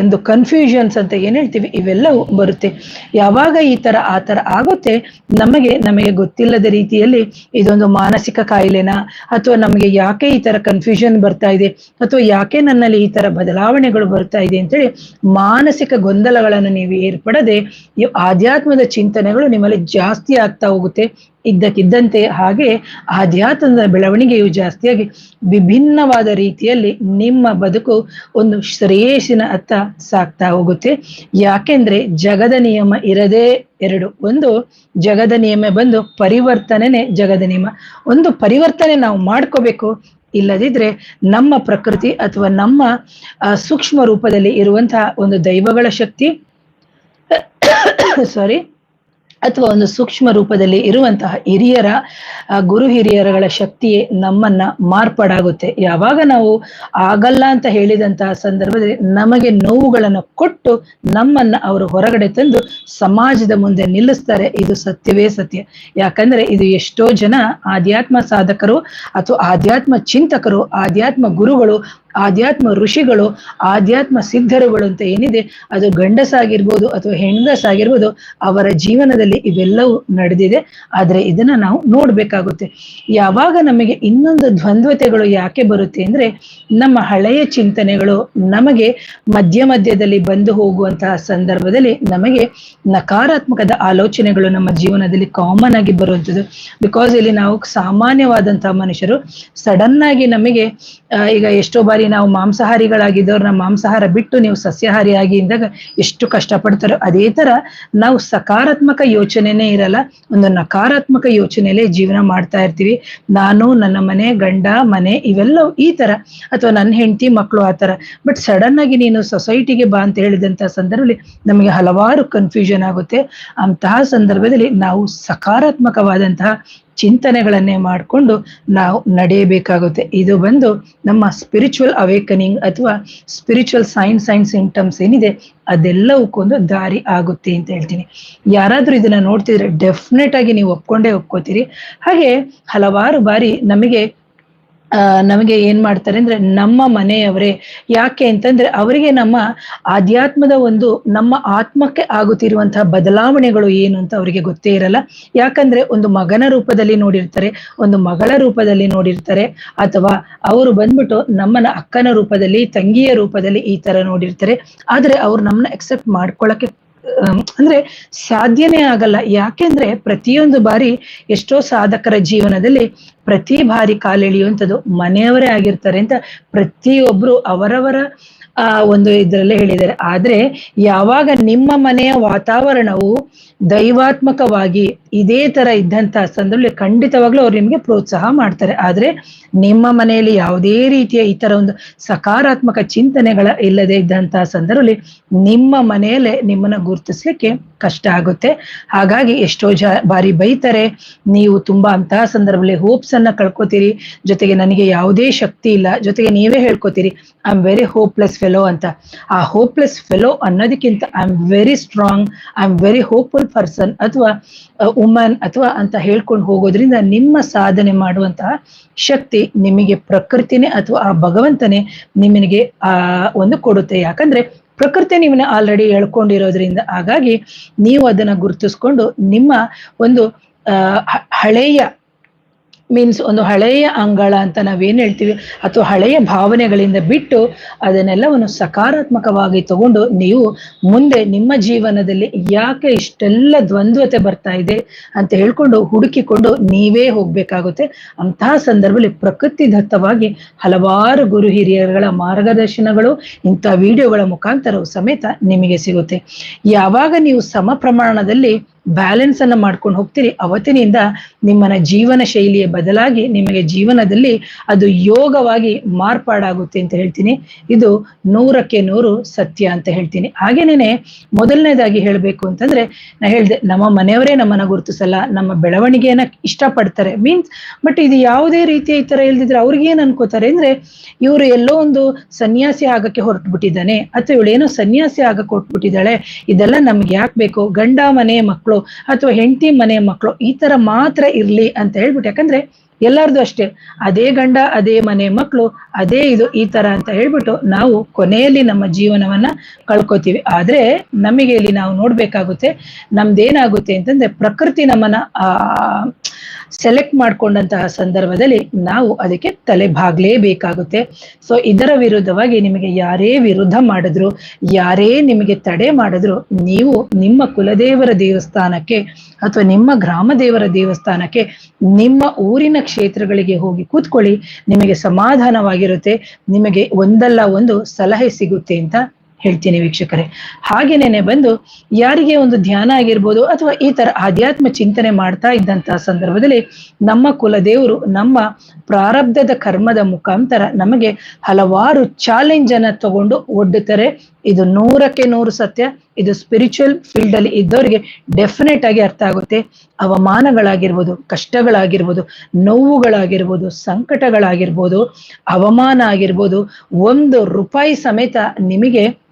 ಒಂದು ಕನ್ಫ್ಯೂಷನ್ಸ್ ಅಂತ ಏನ್ ಹೇಳ್ತೀವಿ ಇವೆಲ್ಲವೂ ಬರುತ್ತೆ. ಯಾವಾಗ ಈ ತರ, ಆ ತರ ಆಗುತ್ತೆ, ನಮಗೆ ನಮಗೆ ಗೊತ್ತಿಲ್ಲದ ರೀತಿಯಲ್ಲಿ ಇದೊಂದು ಮಾನಸಿಕ ಕಾಯಿಲೆನಾ, ಅಥವಾ ನಮಗೆ ಯಾಕೆ ಈ ತರ ಕನ್ಫ್ಯೂಷನ್ ಬರ್ತಾ ಇದೆ, ಅಥವಾ ಯಾಕೆ ನನ್ನಲ್ಲಿ ಈ ತರ ಬದಲಾವಣೆಗಳು ಬರ್ತಾ ಇದೆ ಅಂತೇಳಿ ಮಾನಸಿಕ ಗೊಂದಲಗಳನ್ನು ನೀವು ಏರ್ಪಡದೆ ಆಧ್ಯಾತ್ಮದ ಚಿಂತನೆಗಳು ನಿಮ್ಮಲ್ಲಿ ಜಾಸ್ತಿ ಆಗ್ತಾ ಹೋಗುತ್ತೆ. ಇದ್ದಕ್ಕಿದ್ದಂತೆ ಹಾಗೆ ಆಧ್ಯಾತ್ಮದ ಬೆಳವಣಿಗೆಯು ಜಾಸ್ತಿಯಾಗಿ ವಿಭಿನ್ನವಾದ ರೀತಿಯಲ್ಲಿ ನಿಮ್ಮ ಬದುಕು ಒಂದು ಶ್ರೇಯಸ್ಸಿನ ಅತ್ತ ಸಾಕ್ತಾ ಹೋಗುತ್ತೆ. ಯಾಕೆಂದ್ರೆ ಜಗದ ನಿಯಮ ಇರದೇ ಎರಡು. ಒಂದು, ಜಗದ ನಿಯಮ ಬಂದು ಪರಿವರ್ತನೆನೇ ಜಗದ ನಿಯಮ. ಒಂದು ಪರಿವರ್ತನೆ ನಾವು ಮಾಡ್ಕೋಬೇಕು. ಇಲ್ಲದಿದ್ರೆ ನಮ್ಮ ಪ್ರಕೃತಿ ಅಥವಾ ನಮ್ಮ ಸೂಕ್ಷ್ಮ ರೂಪದಲ್ಲಿ ಇರುವಂತಹ ಒಂದು ದೈವಗಳ ಶಕ್ತಿ [COUGHS] ಸಾರಿ ಅಥವಾ ಒಂದು ಸೂಕ್ಷ್ಮ ರೂಪದಲ್ಲಿ ಇರುವಂತಹ ಹಿರಿಯರ ಗುರು ಹಿರಿಯರಗಳ ಶಕ್ತಿಯೇ ನಮ್ಮನ್ನ ಮಾರ್ಪಾಡಾಗುತ್ತೆ. ಯಾವಾಗ ನಾವು ಆಗಲ್ಲ ಅಂತ ಹೇಳಿದಂತಹ ಸಂದರ್ಭದಲ್ಲಿ ನಮಗೆ ನೋವುಗಳನ್ನು ಕೊಟ್ಟು ನಮ್ಮನ್ನ ಅವರು ಹೊರಗಡೆ ತಂದು ಸಮಾಜದ ಮುಂದೆ ನಿಲ್ಲಿಸ್ತಾರೆ. ಇದು ಸತ್ಯವೇ ಸತ್ಯ. ಯಾಕಂದ್ರೆ ಇದು ಎಷ್ಟೋ ಜನ ಆಧ್ಯಾತ್ಮ ಸಾಧಕರು ಅಥವಾ ಆಧ್ಯಾತ್ಮ ಚಿಂತಕರು, ಆಧ್ಯಾತ್ಮ ಗುರುಗಳು ಆಧ್ಯಾತ್ಮ ಋಷಿಗಳು, ಆಧ್ಯಾತ್ಮ ಸಿದ್ಧರುಗಳು ಅಂತ ಏನಿದೆ, ಅದು ಗಂಡಸಾಗಿರ್ಬೋದು ಅಥವಾ ಹೆಂಗಸಾಗಿರ್ಬೋದು, ಅವರ ಜೀವನದಲ್ಲಿ ಇವೆಲ್ಲವೂ ನಡೆದಿದೆ. ಆದ್ರೆ ಇದನ್ನ ನಾವು ನೋಡ್ಬೇಕಾಗುತ್ತೆ. ಯಾವಾಗ ನಮಗೆ ಇನ್ನೊಂದು ದ್ವಂದ್ವತೆಗಳು ಯಾಕೆ ಬರುತ್ತೆ ಅಂದ್ರೆ, ನಮ್ಮ ಹಳೆಯ ಚಿಂತನೆಗಳು ನಮಗೆ ಮಧ್ಯ ಮಧ್ಯದಲ್ಲಿ ಬಂದು ಹೋಗುವಂತಹ ಸಂದರ್ಭದಲ್ಲಿ ನಮಗೆ ನಕಾರಾತ್ಮಕದ ಆಲೋಚನೆಗಳು ನಮ್ಮ ಜೀವನದಲ್ಲಿ ಕಾಮನ್ ಆಗಿ ಬರುವಂಥದ್ದು. ಬಿಕಾಸ್ ಇಲ್ಲಿ ನಾವು ಸಾಮಾನ್ಯವಾದಂತಹ ಮನುಷ್ಯರು ಸಡನ್ ಆಗಿ ನಮಗೆ ಈಗ ಎಷ್ಟೋ ಬಾರಿ ನಾವು ಮಾಂಸಾಹಾರಿಗಳಾಗಿದ್ದವ್ರನ್ನ ಮಾಂಸಾಹಾರ ಬಿಟ್ಟು ನೀವು ಸಸ್ಯಾಹಾರಿ ಆಗಿ ಇದ್ದಾಗ ಎಷ್ಟು ಕಷ್ಟಪಡ್ತಾರೋ ಅದೇ ತರ ನಾವು ಸಕಾರಾತ್ಮಕ ಯೋಚನೆನೇ ಇರಲ್ಲ, ಒಂದು ನಕಾರಾತ್ಮಕ ಯೋಚನೆಯಲ್ಲೇ ಜೀವನ ಮಾಡ್ತಾ ಇರ್ತೀವಿ. ನಾನು, ನನ್ನ ಮನೆ, ಗಂಡ, ಮನೆ ಇವೆಲ್ಲ ಈ ತರ ಅಥವಾ ನನ್ನ ಹೆಂಡತಿ, ಮಕ್ಕಳು ಆ ತರ ಬಟ್ ಸಡನ್ ಆಗಿ ನೀನು ಸೊಸೈಟಿಗೆ ಬಾ ಅಂತ ಹೇಳಿದಂತ ಸಂದರ್ಭದಲ್ಲಿ ನಮಗೆ ಹಲವಾರು ಕನ್ಫ್ಯೂಷನ್ ಆಗುತ್ತೆ. ಅಂತಹ ಸಂದರ್ಭದಲ್ಲಿ ನಾವು ಸಕಾರಾತ್ಮಕವಾದಂತಹ ಚಿಂತನೆಗಳನ್ನೇ ಮಾಡಿಕೊಂಡು ನಾವು ನಡೆಯಬೇಕಾಗುತ್ತೆ. ಇದು ಬಂದು ನಮ್ಮ ಸ್ಪಿರಿಚುವಲ್ ಅವೇಕನಿಂಗ್ ಅಥವಾ ಸ್ಪಿರಿಚುವಲ್ ಸೈನ್ಸ್ ಸೈನ್ಸ್ ಸಿಂಟಮ್ಸ್ ಏನಿದೆ ಅದೆಲ್ಲವಕ್ಕೂ ಒಂದು ದಾರಿ ಆಗುತ್ತೆ ಅಂತ ಹೇಳ್ತೀನಿ. ಯಾರಾದ್ರೂ ಇದನ್ನ ನೋಡ್ತಿದ್ರೆ ಡೆಫಿನೆಟ್ ಆಗಿ ನೀವು ಒಪ್ಕೊಂಡೇ ಒಪ್ಕೋತೀರಿ. ಹಾಗೆ ಹಲವಾರು ಬಾರಿ ನಮಗೆ ನಮಗೆ ಏನ್ ಮಾಡ್ತಾರೆ ಅಂದ್ರೆ ನಮ್ಮ ಮನೆಯವರೇ. ಯಾಕೆ ಅಂತಂದ್ರೆ ಅವರಿಗೆ ನಮ್ಮ ಆಧ್ಯಾತ್ಮದ ಒಂದು ನಮ್ಮ ಆತ್ಮಕ್ಕೆ ಆಗುತ್ತಿರುವಂತಹ ಬದಲಾವಣೆಗಳು ಏನು ಅಂತ ಅವರಿಗೆ ಗೊತ್ತೇ ಇರಲ್ಲ. ಯಾಕಂದ್ರೆ ಒಂದು ಮಗನ ರೂಪದಲ್ಲಿ ನೋಡಿರ್ತಾರೆ, ಒಂದು ಮಗಳ ರೂಪದಲ್ಲಿ ನೋಡಿರ್ತಾರೆ, ಅಥವಾ ಅವರು ಬಂದ್ಬಿಟ್ಟು ನಮ್ಮನ ಅಕ್ಕನ ರೂಪದಲ್ಲಿ, ತಂಗಿಯ ರೂಪದಲ್ಲಿ ಈ ತರ ನೋಡಿರ್ತಾರೆ. ಆದ್ರೆ ಅವ್ರು ನಮ್ಮನ್ನ ಎಕ್ಸೆಪ್ಟ್ ಮಾಡ್ಕೊಳಕ್ಕೆ ಅಂದ್ರೆ ಸಾಧ್ಯನೇ ಆಗಲ್ಲ. ಯಾಕೆಂದ್ರೆ ಪ್ರತಿಯೊಂದು ಬಾರಿ ಎಷ್ಟೋ ಸಾಧಕರ ಜೀವನದಲ್ಲಿ ಪ್ರತಿ ಬಾರಿ ಕಾಲೆಳೆಯುವಂಥದ್ದು ಮನೆಯವರೇ ಆಗಿರ್ತಾರೆ ಅಂತ ಪ್ರತಿಯೊಬ್ರು ಅವರವರ ಆ ಒಂದು ಇದರಲ್ಲಿ ಹೇಳಿದ್ದಾರೆ. ಆದ್ರೆ ಯಾವಾಗ ನಿಮ್ಮ ಮನೆಯ ವಾತಾವರಣವು ದೈವಾತ್ಮಕವಾಗಿ ಇದೇ ತರ ಇದ್ದಂತಹ ಸಂದರ್ಭದಲ್ಲಿ ಖಂಡಿತವಾಗ್ಲೂ ಅವ್ರು ನಿಮ್ಗೆ ಪ್ರೋತ್ಸಾಹ ಮಾಡ್ತಾರೆ. ಆದ್ರೆ ನಿಮ್ಮ ಮನೆಯಲ್ಲಿ ಯಾವುದೇ ರೀತಿಯ ಈ ತರ ಒಂದು ಸಕಾರಾತ್ಮಕ ಚಿಂತನೆಗಳ ಇಲ್ಲದೆ ಇದ್ದಂತಹ ಸಂದರ್ಭದಲ್ಲಿ ನಿಮ್ಮ ಮನೆಯಲ್ಲೇ ನಿಮ್ಮನ್ನ ಗುರುತಿಸ್ಲಿಕ್ಕೆ ಕಷ್ಟ ಆಗುತ್ತೆ. ಹಾಗಾಗಿ ಎಷ್ಟೋ ಜ ಬಾರಿ ಬೈತಾರೆ, ನೀವು ತುಂಬಾ ಅಂತಹ ಸಂದರ್ಭದಲ್ಲಿ ಹೋಪ್ಸ್ ಅನ್ನ ಕಳ್ಕೊತೀರಿ, ಜೊತೆಗೆ ನನಗೆ ಯಾವುದೇ ಶಕ್ತಿ ಇಲ್ಲ, ಜೊತೆಗೆ ನೀವೇ ಹೇಳ್ಕೊತೀರಿ I am very hopeless fellow ಅಂತ. ಆ ಹೋಪ್ಲೆಸ್ ಫೆಲೋ ಅನ್ನೋದಕ್ಕಿಂತ I am very strong I am very hopeful person ಅಥವಾ ವುಮನ್ ಅಥವಾ ಅಂತ ಹೇಳ್ಕೊಂಡು ಹೋಗೋದ್ರಿಂದ ನಿಮ್ಮ ಸಾಧನೆ ಮಾಡುವಂತಹ ಶಕ್ತಿ ನಿಮಗೆ ಪ್ರಕೃತಿನೇ ಅಥವಾ ಆ ಭಗವಂತನೇ ನಿಮಗೆ, ಆ, ಒಂದು ಕೊಡುತ್ತೆ. ಯಾಕಂದ್ರೆ ಪ್ರಕೃತಿ ನಿಮ್ಮನ್ನ ಆಲ್ರೆಡಿ ಹೇಳ್ಕೊಂಡಿರೋದ್ರಿಂದ ಹಾಗಾಗಿ ನೀವು ಅದನ್ನ ಗುರುತಿಸ್ಕೊಂಡು ನಿಮ್ಮ ಒಂದು ಹಳೆಯ ಮೀನ್ಸ್ ಒಂದು ಹಳೆಯ ಅಂಗಳ ಅಂತ ನಾವೇನ್ ಹೇಳ್ತೀವಿ? ಅಥವಾ ಹಳೆಯ ಭಾವನೆಗಳಿಂದ ಬಿಟ್ಟು ಅದನ್ನೆಲ್ಲವನ್ನು ಸಕಾರಾತ್ಮಕವಾಗಿ ತಗೊಂಡು ನೀವು ಮುಂದೆ ನಿಮ್ಮ ಜೀವನದಲ್ಲಿ ಯಾಕೆ ಇಷ್ಟೆಲ್ಲ ದ್ವಂದ್ವತೆ ಬರ್ತಾ ಇದೆ ಅಂತ ಹೇಳ್ಕೊಂಡು ಹುಡುಕಿಕೊಂಡು ನೀವೇ ಹೋಗ್ಬೇಕಾಗುತ್ತೆ. ಅಂತಹ ಸಂದರ್ಭದಲ್ಲಿ ಪ್ರಕೃತಿ ದತ್ತವಾಗಿ ಹಲವಾರು ಗುರು ಹಿರಿಯರುಗಳ ಮಾರ್ಗದರ್ಶನಗಳು, ಇಂಥ ವಿಡಿಯೋಗಳ ಮುಖಾಂತರವು ಸಮೇತ ನಿಮಗೆ ಸಿಗುತ್ತೆ. ಯಾವಾಗ ನೀವು ಸಮ ಪ್ರಮಾಣದಲ್ಲಿ ಬ್ಯಾಲೆನ್ಸ್ ಅನ್ನ ಮಾಡ್ಕೊಂಡು ಹೋಗ್ತೀರಿ. ಅವತ್ತಿನಿಂದ ನಿಮ್ಮನ ಜೀವನ ಶೈಲಿಯ ಬದಲಾಗಿ ನಿಮಗೆ ಜೀವನದಲ್ಲಿ ಅದು ಯೋಗವಾಗಿ ಮಾರ್ಪಾಡಾಗುತ್ತೆ ಅಂತ ಹೇಳ್ತೀನಿ. ಇದು ನೂರಕ್ಕೆ ನೂರು ಸತ್ಯ ಅಂತ ಹೇಳ್ತೀನಿ. ಹಾಗೇನೇನೆ ಮೊದಲನೇದಾಗಿ ಹೇಳ್ಬೇಕು ಅಂತಂದ್ರೆ ನಾ ಹೇಳ್ದೆ, ನಮ್ಮ ಮನೆಯವರೇ ನಮ್ಮನ್ನ ಗುರುತಿಸಲ್ಲ, ನಮ್ಮ ಬೆಳವಣಿಗೆಯನ್ನ ಇಷ್ಟಪಡ್ತಾರೆ. ಮೀನ್ಸ್ ಬಟ್ ಇದು ಯಾವುದೇ ರೀತಿಯ ಈ ತರ ಇಲ್ದಿದ್ರೆ ಅವ್ರಿಗೆ ಏನ್ ಅನ್ಕೋತಾರೆ ಅಂದ್ರೆ, ಇವರು ಎಲ್ಲೋ ಒಂದು ಸನ್ಯಾಸಿ ಆಗಕ್ಕೆ ಹೊರಟು ಬಿಟ್ಟಿದ್ದಾನೆ ಅಥವಾ ಇವಳೇನೋ ಸನ್ಯಾಸಿ ಆಗಕ್ಕೆ ಹೊರಟ್ಬಿಟ್ಟಿದ್ದಾಳೆ, ಇದೆಲ್ಲ ನಮ್ಗೆ ಯಾಕೆ ಬೇಕು, ಗಂಡ ಮನೆ ಮಕ್ಕಳು ಅಥವಾ ಹೆಂಡತಿ ಮನೆ ಮಕ್ಕಳು ಈ ತರ ಮಾತ್ರ ಇರ್ಲಿ ಅಂತ ಹೇಳ್ಬಿಟ್ಟು, ಯಾಕಂದ್ರೆ ಎಲ್ಲಾರ್ದು ಅಷ್ಟೇ. ಅದೇ ಗಂಡ, ಅದೇ ಮನೆ ಮಕ್ಕಳು ಅದೇ ಇದು ಈ ತರ ಅಂತ ಹೇಳ್ಬಿಟ್ಟು ನಾವು ಕೊನೆಯಲ್ಲಿ ನಮ್ಮ ಜೀವನವನ್ನ ಕಳ್ಕೊತೀವಿ. ಆದ್ರೆ ನಮಗೆ ಇಲ್ಲಿ ನಾವು ನೋಡ್ಬೇಕಾಗುತ್ತೆ, ನಮ್ದೇನಾಗುತ್ತೆ ಅಂತಂದ್ರೆ ಪ್ರಕೃತಿ ನಮ್ಮನ್ನ, ಆ ಸೆಲೆಕ್ಟ್ ಮಾಡ್ಕೊಂಡಂತಹ ಸಂದರ್ಭದಲ್ಲಿ ನಾವು ಅದಕ್ಕೆ ತಲೆ ಬಾಗ್ಲೇಬೇಕಾಗುತ್ತೆ ಸೊ ಇದರ ವಿರುದ್ಧವಾಗಿ ನಿಮಗೆ ಯಾರೇ ವಿರುದ್ಧ ಮಾಡಿದ್ರು, ಯಾರೇ ನಿಮಗೆ ತಡೆ ಮಾಡಿದ್ರು, ನೀವು ನಿಮ್ಮ ಕುಲದೇವರ ದೇವಸ್ಥಾನಕ್ಕೆ ಅಥವಾ ನಿಮ್ಮ ಗ್ರಾಮ ದೇವರ ದೇವಸ್ಥಾನಕ್ಕೆ ನಿಮ್ಮ ಊರಿನ ಕ್ಷೇತ್ರಗಳಿಗೆ ಹೋಗಿ ಕೂತ್ಕೊಳ್ಳಿ, ನಿಮಗೆ ಸಮಾಧಾನವಾಗಿರುತ್ತೆ, ನಿಮಗೆ ಒಂದಲ್ಲ ಒಂದು ಸಲಹೆ ಸಿಗುತ್ತೆ ಅಂತ ಹೇಳ್ತೀನಿ ವೀಕ್ಷಕರೇ. ಹಾಗೇನೇನೆ ಬಂದು ಯಾರಿಗೆ ಒಂದು ಧ್ಯಾನ ಆಗಿರ್ಬೋದು ಅಥವಾ ಈ ತರ ಆಧ್ಯಾತ್ಮ ಚಿಂತನೆ ಮಾಡ್ತಾ ಇದ್ದಂತಹ ಸಂದರ್ಭದಲ್ಲಿ ನಮ್ಮ ಕುಲದೇವರು ನಮ್ಮ ಪ್ರಾರಬ್ಧದ ಕರ್ಮದ ಮುಖಾಂತರ ನಮಗೆ ಹಲವಾರು ಚಾಲೆಂಜ್ ಅನ್ನ ತಗೊಂಡು ಒಡ್ಡುತ್ತಾರೆ. ಇದು ನೂರಕ್ಕೆ ನೂರು ಸತ್ಯ, ಇದು ಸ್ಪಿರಿಚುವಲ್ ಫೀಲ್ಡ್ ಅಲ್ಲಿ ಇದ್ದವರಿಗೆ ಡೆಫಿನೆಟ್ ಆಗಿ ಅರ್ಥ ಆಗುತ್ತೆ. ಅವಮಾನಗಳಾಗಿರ್ಬೋದು, ಕಷ್ಟಗಳಾಗಿರ್ಬೋದು, ನೋವುಗಳಾಗಿರ್ಬೋದು, ಸಂಕಟಗಳಾಗಿರ್ಬೋದು, ಅವಮಾನ ಆಗಿರ್ಬೋದು, ಒಂದು ರೂಪಾಯಿ ಸಮೇತ ನಿಮಗೆ,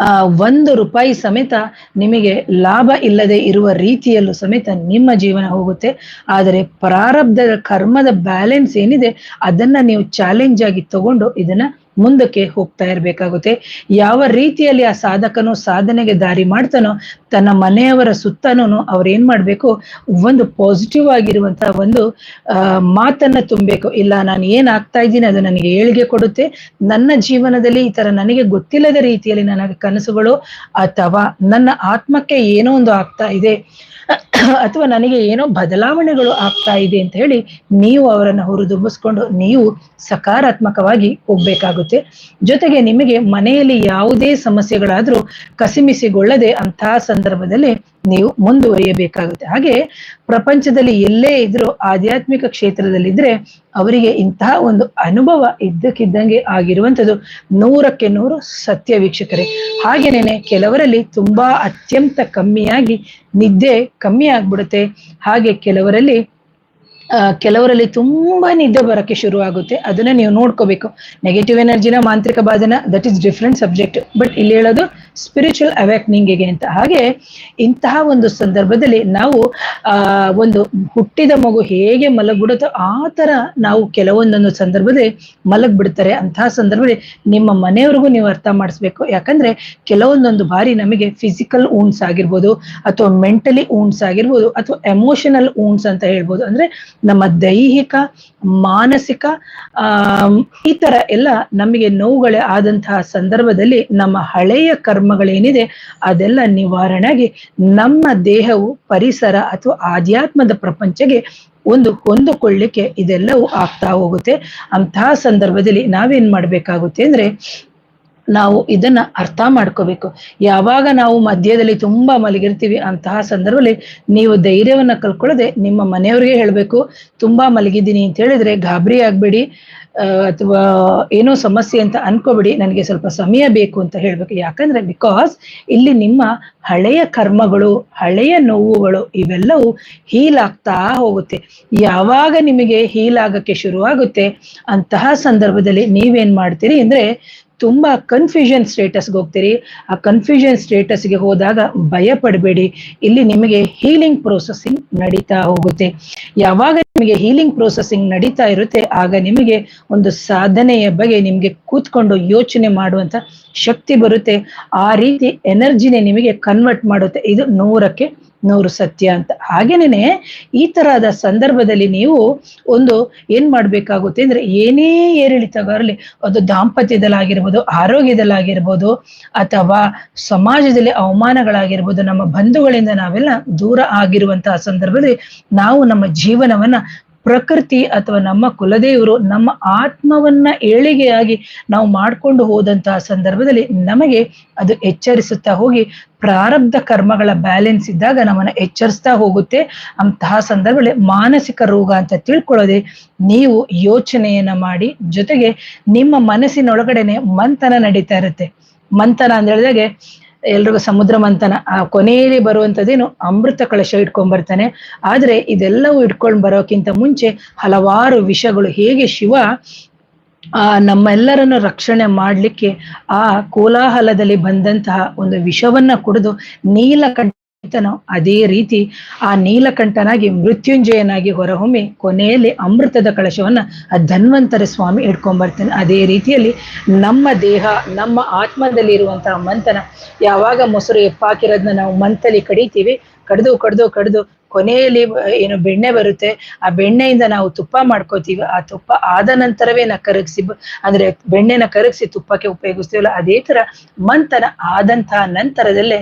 ಆ, ಒಂದು ರೂಪಾಯಿ ಸಮೇತ ನಿಮಗೆ ಲಾಭ ಇಲ್ಲದೆ ಇರುವ ರೀತಿಯಲ್ಲೂ ಸಮೇತ ನಿಮ್ಮ ಜೀವನ ಹೋಗುತ್ತೆ. ಆದರೆ ಪ್ರಾರಬ್ಧದ, ಕರ್ಮದ ಬ್ಯಾಲೆನ್ಸ್ ಏನಿದೆ, ಅದನ್ನ ನೀವು ಚಾಲೆಂಜ್ ಆಗಿ ತಗೊಂಡು ಇದನ್ನ ಮುಂದಕ್ಕೆ ಹೋಗ್ತಾ ಇರ್ಬೇಕಾಗುತ್ತೆ. ಯಾವ ರೀತಿಯಲ್ಲಿ ಆ ಸಾಧಕನು ಸಾಧನೆಗೆ ದಾರಿ ಮಾಡ್ತಾನೋ ತನ್ನ ಮನೆಯವರ ಸುತ್ತನೂ ಅವ್ರು ಏನ್ ಮಾಡ್ಬೇಕು? ಒಂದು ಪಾಸಿಟಿವ್ ಆಗಿರುವಂತಹ ಒಂದು ಮಾತನ್ನ ತುಂಬಬೇಕು. ಇಲ್ಲ, ನಾನು ಏನ್ ಆಗ್ತಾ ಇದ್ದೀನಿ ಅದು ನನಗೆ ಏಳಿಗೆ ಕೊಡುತ್ತೆ. ನನ್ನ ಜೀವನದಲ್ಲಿ ಈ ತರ ನನಗೆ ಗೊತ್ತಿಲ್ಲದ ರೀತಿಯಲ್ಲಿ ನನಗೆ ಕನಸುಗಳು ಅಥವಾ ನನ್ನ ಆತ್ಮಕ್ಕೆ ಏನೋ ಒಂದು ಆಗ್ತಾ ಇದೆ, ಅಥವಾ ನನಗೆ ಏನೋ ಬದಲಾವಣೆಗಳು ಆಗ್ತಾ ಇದೆ ಅಂತ ಹೇಳಿ ನೀವು ಅವರನ್ನ ಹುರಿದುಂಬಿಸ್ಕೊಂಡು ನೀವು ಸಕಾರಾತ್ಮಕವಾಗಿ ಹೋಗ್ಬೇಕಾಗುತ್ತೆ. ಜೊತೆಗೆ ನಿಮಗೆ ಮನೆಯಲ್ಲಿ ಯಾವುದೇ ಸಮಸ್ಯೆಗಳಾದ್ರೂ ಕಸಿಮಿಸಿಗೊಳ್ಳದೆ ಅಂತಹ ಸಂದರ್ಭದಲ್ಲಿ ನೀವು ಮುಂದುವರಿಯಬೇಕಾಗುತ್ತೆ. ಹಾಗೆ ಪ್ರಪಂಚದಲ್ಲಿ ಎಲ್ಲೇ ಇದ್ರೂ ಆಧ್ಯಾತ್ಮಿಕ ಕ್ಷೇತ್ರದಲ್ಲಿದ್ರೆ ಅವರಿಗೆ ಇಂತಹ ಒಂದು ಅನುಭವ ಇದ್ದಕ್ಕಿದ್ದಂಗೆ ಆಗಿರುವಂಥದ್ದು ನೂರಕ್ಕೆ ನೂರು ಸತ್ಯ ವೀಕ್ಷಕರೇ. ಹಾಗೇನೆ ಕೆಲವರಲ್ಲಿ ತುಂಬಾ ಅತ್ಯಂತ ಕಮ್ಮಿಯಾಗಿ ನಿದ್ದೆ ಕಮ್ಮಿ ಆಗ್ಬಿಡುತ್ತೆ. ಹಾಗೆ ಕೆಲವರಲ್ಲಿ ಕೆಲವರಲ್ಲಿ ತುಂಬಾ ನಿದ್ದೆ ಬರೋಕ್ಕೆ ಶುರು ಆಗುತ್ತೆ. ಅದನ್ನ ನೀವು ನೋಡ್ಕೋಬೇಕು. ನೆಗೆಟಿವ್ ಎನರ್ಜಿನ ಮಾಂತ್ರಿಕ ಬಾಧನ that is different subject but ಇಲ್ಲಿ ಹೇಳೋದು ಸ್ಪಿರಿಚುವಲ್ ಅವೇಕ್ನಿಂಗಿಗೆ ಅಂತ. ಹಾಗೆ ಇಂತಹ ಒಂದು ಸಂದರ್ಭದಲ್ಲಿ ನಾವು, ಆ, ಒಂದು ಹುಟ್ಟಿದ ಮಗು ಹೇಗೆ ಮಲಗ್ಬಿಡುತ್ತೋ ಆ ತರ ನಾವು ಕೆಲವೊಂದೊಂದು ಸಂದರ್ಭದಲ್ಲಿ ಮಲಗ್ ಬಿಡ್ತಾರೆ ಅಂತಹ ಸಂದರ್ಭದಲ್ಲಿ ನಿಮ್ಮ ಮನೆಯವ್ರಿಗೂ ನೀವು ಅರ್ಥ ಮಾಡಿಸ್ಬೇಕು. ಯಾಕಂದ್ರೆ ಕೆಲವೊಂದೊಂದು ಬಾರಿ ನಮಗೆ ಫಿಸಿಕಲ್ ಊನ್ಸ್ ಆಗಿರ್ಬೋದು, ಅಥವಾ ಮೆಂಟಲಿ ಊನ್ಸ್ ಆಗಿರ್ಬೋದು, ಅಥವಾ ಎಮೋಷನಲ್ ಊನ್ಸ್ ಅಂತ ಹೇಳ್ಬೋದು. ಅಂದ್ರೆ ನಮ್ಮ ದೈಹಿಕ, ಮಾನಸಿಕ, ಆ, ಈ ತರ ಎಲ್ಲ ನಮಗೆ ನೋವುಗಳೇ ಆದಂತಹ ಸಂದರ್ಭದಲ್ಲಿ ನಮ್ಮ ಹಳೆಯ ಕರ್ಮಗಳೇನಿದೆ ಅದೆಲ್ಲ ನಿವಾರಣೆಗೆ ನಮ್ಮ ದೇಹವು ಪರಿಸರ ಅಥವಾ ಆಧ್ಯಾತ್ಮದ ಪ್ರಪಂಚಗೆ ಒಂದು ಹೊಂದಿಕೊಳ್ಳಿಕ್ಕೆ ಇದೆಲ್ಲವೂ ಆಗ್ತಾ ಹೋಗುತ್ತೆ. ಅಂತಹ ಸಂದರ್ಭದಲ್ಲಿ ನಾವೇನ್ ಮಾಡ್ಬೇಕಾಗುತ್ತೆ ಅಂದ್ರೆ ನಾವು ಇದನ್ನ ಅರ್ಥ ಮಾಡ್ಕೋಬೇಕು. ಯಾವಾಗ ನಾವು ಮಧ್ಯದಲ್ಲಿ ತುಂಬಾ ಮಲಗಿರ್ತೀವಿ ಅಂತಹ ಸಂದರ್ಭದಲ್ಲಿ ನೀವು ಧೈರ್ಯವನ್ನ ಕಲ್ಕೊಳ್ಳದೆ ನಿಮ್ಮ ಮನೆಯವರಿಗೆ ಹೇಳ್ಬೇಕು, ತುಂಬಾ ಮಲಗಿದ್ದೀನಿ ಅಂತ ಹೇಳಿದ್ರೆ ಗಾಬರಿ ಆಗ್ಬೇಡಿ. ಅಥವಾ ಏನೋ ಸಮಸ್ಯೆ ಅಂತ ಅನ್ಕೋಬಿಡಿ, ನನಗೆ ಸ್ವಲ್ಪ ಸಮಯ ಬೇಕು ಅಂತ ಹೇಳ್ಬೇಕು. ಯಾಕಂದ್ರೆ ಬಿಕಾಸ್ ಇಲ್ಲಿ ನಿಮ್ಮ ಹಳೆಯ ಕರ್ಮಗಳು, ಹಳೆಯ ನೋವುಗಳು ಇವೆಲ್ಲವೂ ಹೀಲ್ ಆಗ್ತಾ ಹೋಗುತ್ತೆ. ಯಾವಾಗ ನಿಮಗೆ ಹೀಲ್ ಆಗಕ್ಕೆ ಶುರುವಾಗುತ್ತೆ, ಅಂತಹ ಸಂದರ್ಭದಲ್ಲಿ ನೀವೇನ್ ಮಾಡ್ತೀರಿ ಅಂದ್ರೆ ತುಂಬಾ ಕನ್ಫ್ಯೂಷನ್ ಸ್ಟೇಟಸ್ಗೆ ಹೋಗ್ತೀರಿ. ಆ ಕನ್ಫ್ಯೂಷನ್ ಸ್ಟೇಟಸ್ಗೆ ಹೋದಾಗ ಭಯ ಪಡಬೇಡಿ ಇಲ್ಲಿ ನಿಮಗೆ ಹೀಲಿಂಗ್ ಪ್ರೋಸೆಸಿಂಗ್ ನಡೀತಾ ಹೋಗುತ್ತೆ. ಯಾವಾಗ ನಿಮಗೆ ಹೀಲಿಂಗ್ ಪ್ರೋಸೆಸಿಂಗ್ ನಡೀತಾ ಇರುತ್ತೆ, ಆಗ ನಿಮಗೆ ಒಂದು ಸಾಧನೆಯ ಬಗ್ಗೆ ನಿಮಗೆ ಕೂತ್ಕೊಂಡು ಯೋಚನೆ ಮಾಡುವಂತ ಶಕ್ತಿ ಬರುತ್ತೆ. ಆ ರೀತಿ ಎನರ್ಜಿನೇ ನಿಮಗೆ ಕನ್ವರ್ಟ್ ಮಾಡುತ್ತೆ. ಇದು ನೂರಕ್ಕೆ ನೂರು ಸತ್ಯ ಅಂತ. ಹಾಗೇನೆ ಈ ತರಹದ ಸಂದರ್ಭದಲ್ಲಿ ನೀವು ಒಂದು ಏನ್ ಮಾಡ್ಬೇಕಾಗುತ್ತೆ ಅಂದ್ರೆ ಏನೇ ಏರಿಳಿತಗಾರಲಿ, ಅದು ದಾಂಪತ್ಯದಲ್ಲಾಗಿರ್ಬೋದು, ಆರೋಗ್ಯದಲ್ಲಾಗಿರ್ಬೋದು, ಅಥವಾ ಸಮಾಜದಲ್ಲಿ ಅವಮಾನಗಳಾಗಿರ್ಬೋದು, ನಮ್ಮ ಬಂಧುಗಳಿಂದ ನಾವೆಲ್ಲ ದೂರ ಆಗಿರುವಂತಹ ಸಂದರ್ಭದಲ್ಲಿ ನಾವು ನಮ್ಮ ಜೀವನವನ್ನ ಪ್ರಕೃತಿ ಅಥವಾ ನಮ್ಮ ಕುಲದೇವರು ನಮ್ಮ ಆತ್ಮವನ್ನ ಏಳಿಗೆಯಾಗಿ ನಾವು ಮಾಡ್ಕೊಂಡು ಹೋದಂತಹ ಸಂದರ್ಭದಲ್ಲಿ ನಮಗೆ ಅದು ಎಚ್ಚರಿಸುತ್ತಾ ಹೋಗಿ ಪ್ರಾರಬ್ಧ ಕರ್ಮಗಳ ಬ್ಯಾಲೆನ್ಸ್ ಇದ್ದಾಗ ನಮ್ಮನ್ನ ಎಚ್ಚರಿಸ್ತಾ ಹೋಗುತ್ತೆ. ಅಂತಹ ಸಂದರ್ಭದಲ್ಲಿ ಮಾನಸಿಕ ರೋಗ ಅಂತ ತಿಳ್ಕೊಳ್ಳೋದೆ ನೀವು ಯೋಚನೆಯನ್ನ ಮಾಡಿ, ಜೊತೆಗೆ ನಿಮ್ಮ ಮನಸ್ಸಿನೊಳಗಡೆನೆ ಮಂಥನ ನಡೀತಾ ಇರುತ್ತೆ. ಮಂಥನ ಅಂತ ಹೇಳಿದಾಗೆ ಎಲ್ರಿಗೂ ಸಮುದ್ರ ಮಂಥನ. ಆ ಕೊನೆಯಲ್ಲಿ ಬರುವಂಥದ್ದೇನು? ಅಮೃತ ಕಳಶ ಇಟ್ಕೊಂಡ್ ಬರ್ತಾನೆ. ಆದ್ರೆ ಇದೆಲ್ಲವೂ ಇಟ್ಕೊಂಡ್ ಬರೋಕ್ಕಿಂತ ಮುಂಚೆ ಹಲವಾರು ವಿಷಗಳು, ಹೇಗೆ ಶಿವ, ಆ, ನಮ್ಮೆಲ್ಲರನ್ನು ರಕ್ಷಣೆ ಮಾಡ್ಲಿಕ್ಕೆ ಆ ಕೋಲಾಹಲದಲ್ಲಿ ಬಂದಂತಹ ಒಂದು ವಿಷವನ್ನ ಕುಡಿದು ನೀಲಕಂಠ ನಾವು ಅದೇ ರೀತಿ ಆ ನೀಲಕಂಠನಾಗಿ ಮೃತ್ಯುಂಜಯನಾಗಿ ಹೊರಹೊಮ್ಮಿ ಕೊನೆಯಲ್ಲಿ ಅಮೃತದ ಕಳಶವನ್ನ ಆ ಧನ್ವಂತರ ಸ್ವಾಮಿ ಇಟ್ಕೊಂಡ್ ಬರ್ತಾನೆ ಅದೇ ರೀತಿಯಲ್ಲಿ ನಮ್ಮ ದೇಹ, ನಮ್ಮ ಆತ್ಮದಲ್ಲಿ ಇರುವಂತಹ ಮಂಥನ ಯಾವಾಗ ಮೊಸರು ಎಪ್ಪಾಕಿರೋದನ್ನ ನಾವು ಮಂಥಲ್ಲಿ ಕಡಿತೀವಿ. ಕಡ್ದು ಕಡ್ದು ಕಡ್ದು ಕೊನೆಯಲ್ಲಿ ಏನು ಬೆಣ್ಣೆ ಬರುತ್ತೆ, ಆ ಬೆಣ್ಣೆಯಿಂದ ನಾವು ತುಪ್ಪ ಮಾಡ್ಕೋತೀವಿ. ಆ ತುಪ್ಪ ಆದ ನಂತರವೇ ನಾ ಕರಗಿಸಿ ಅಂದ್ರೆ ಬೆಣ್ಣೆನ ಕರಗಿಸಿ ತುಪ್ಪಕ್ಕೆ ಉಪಯೋಗಿಸ್ತೀವಲ್ಲ, ಅದೇ ತರ ಮಂಥನ ಆದಂತಹ ನಂತರದಲ್ಲೇ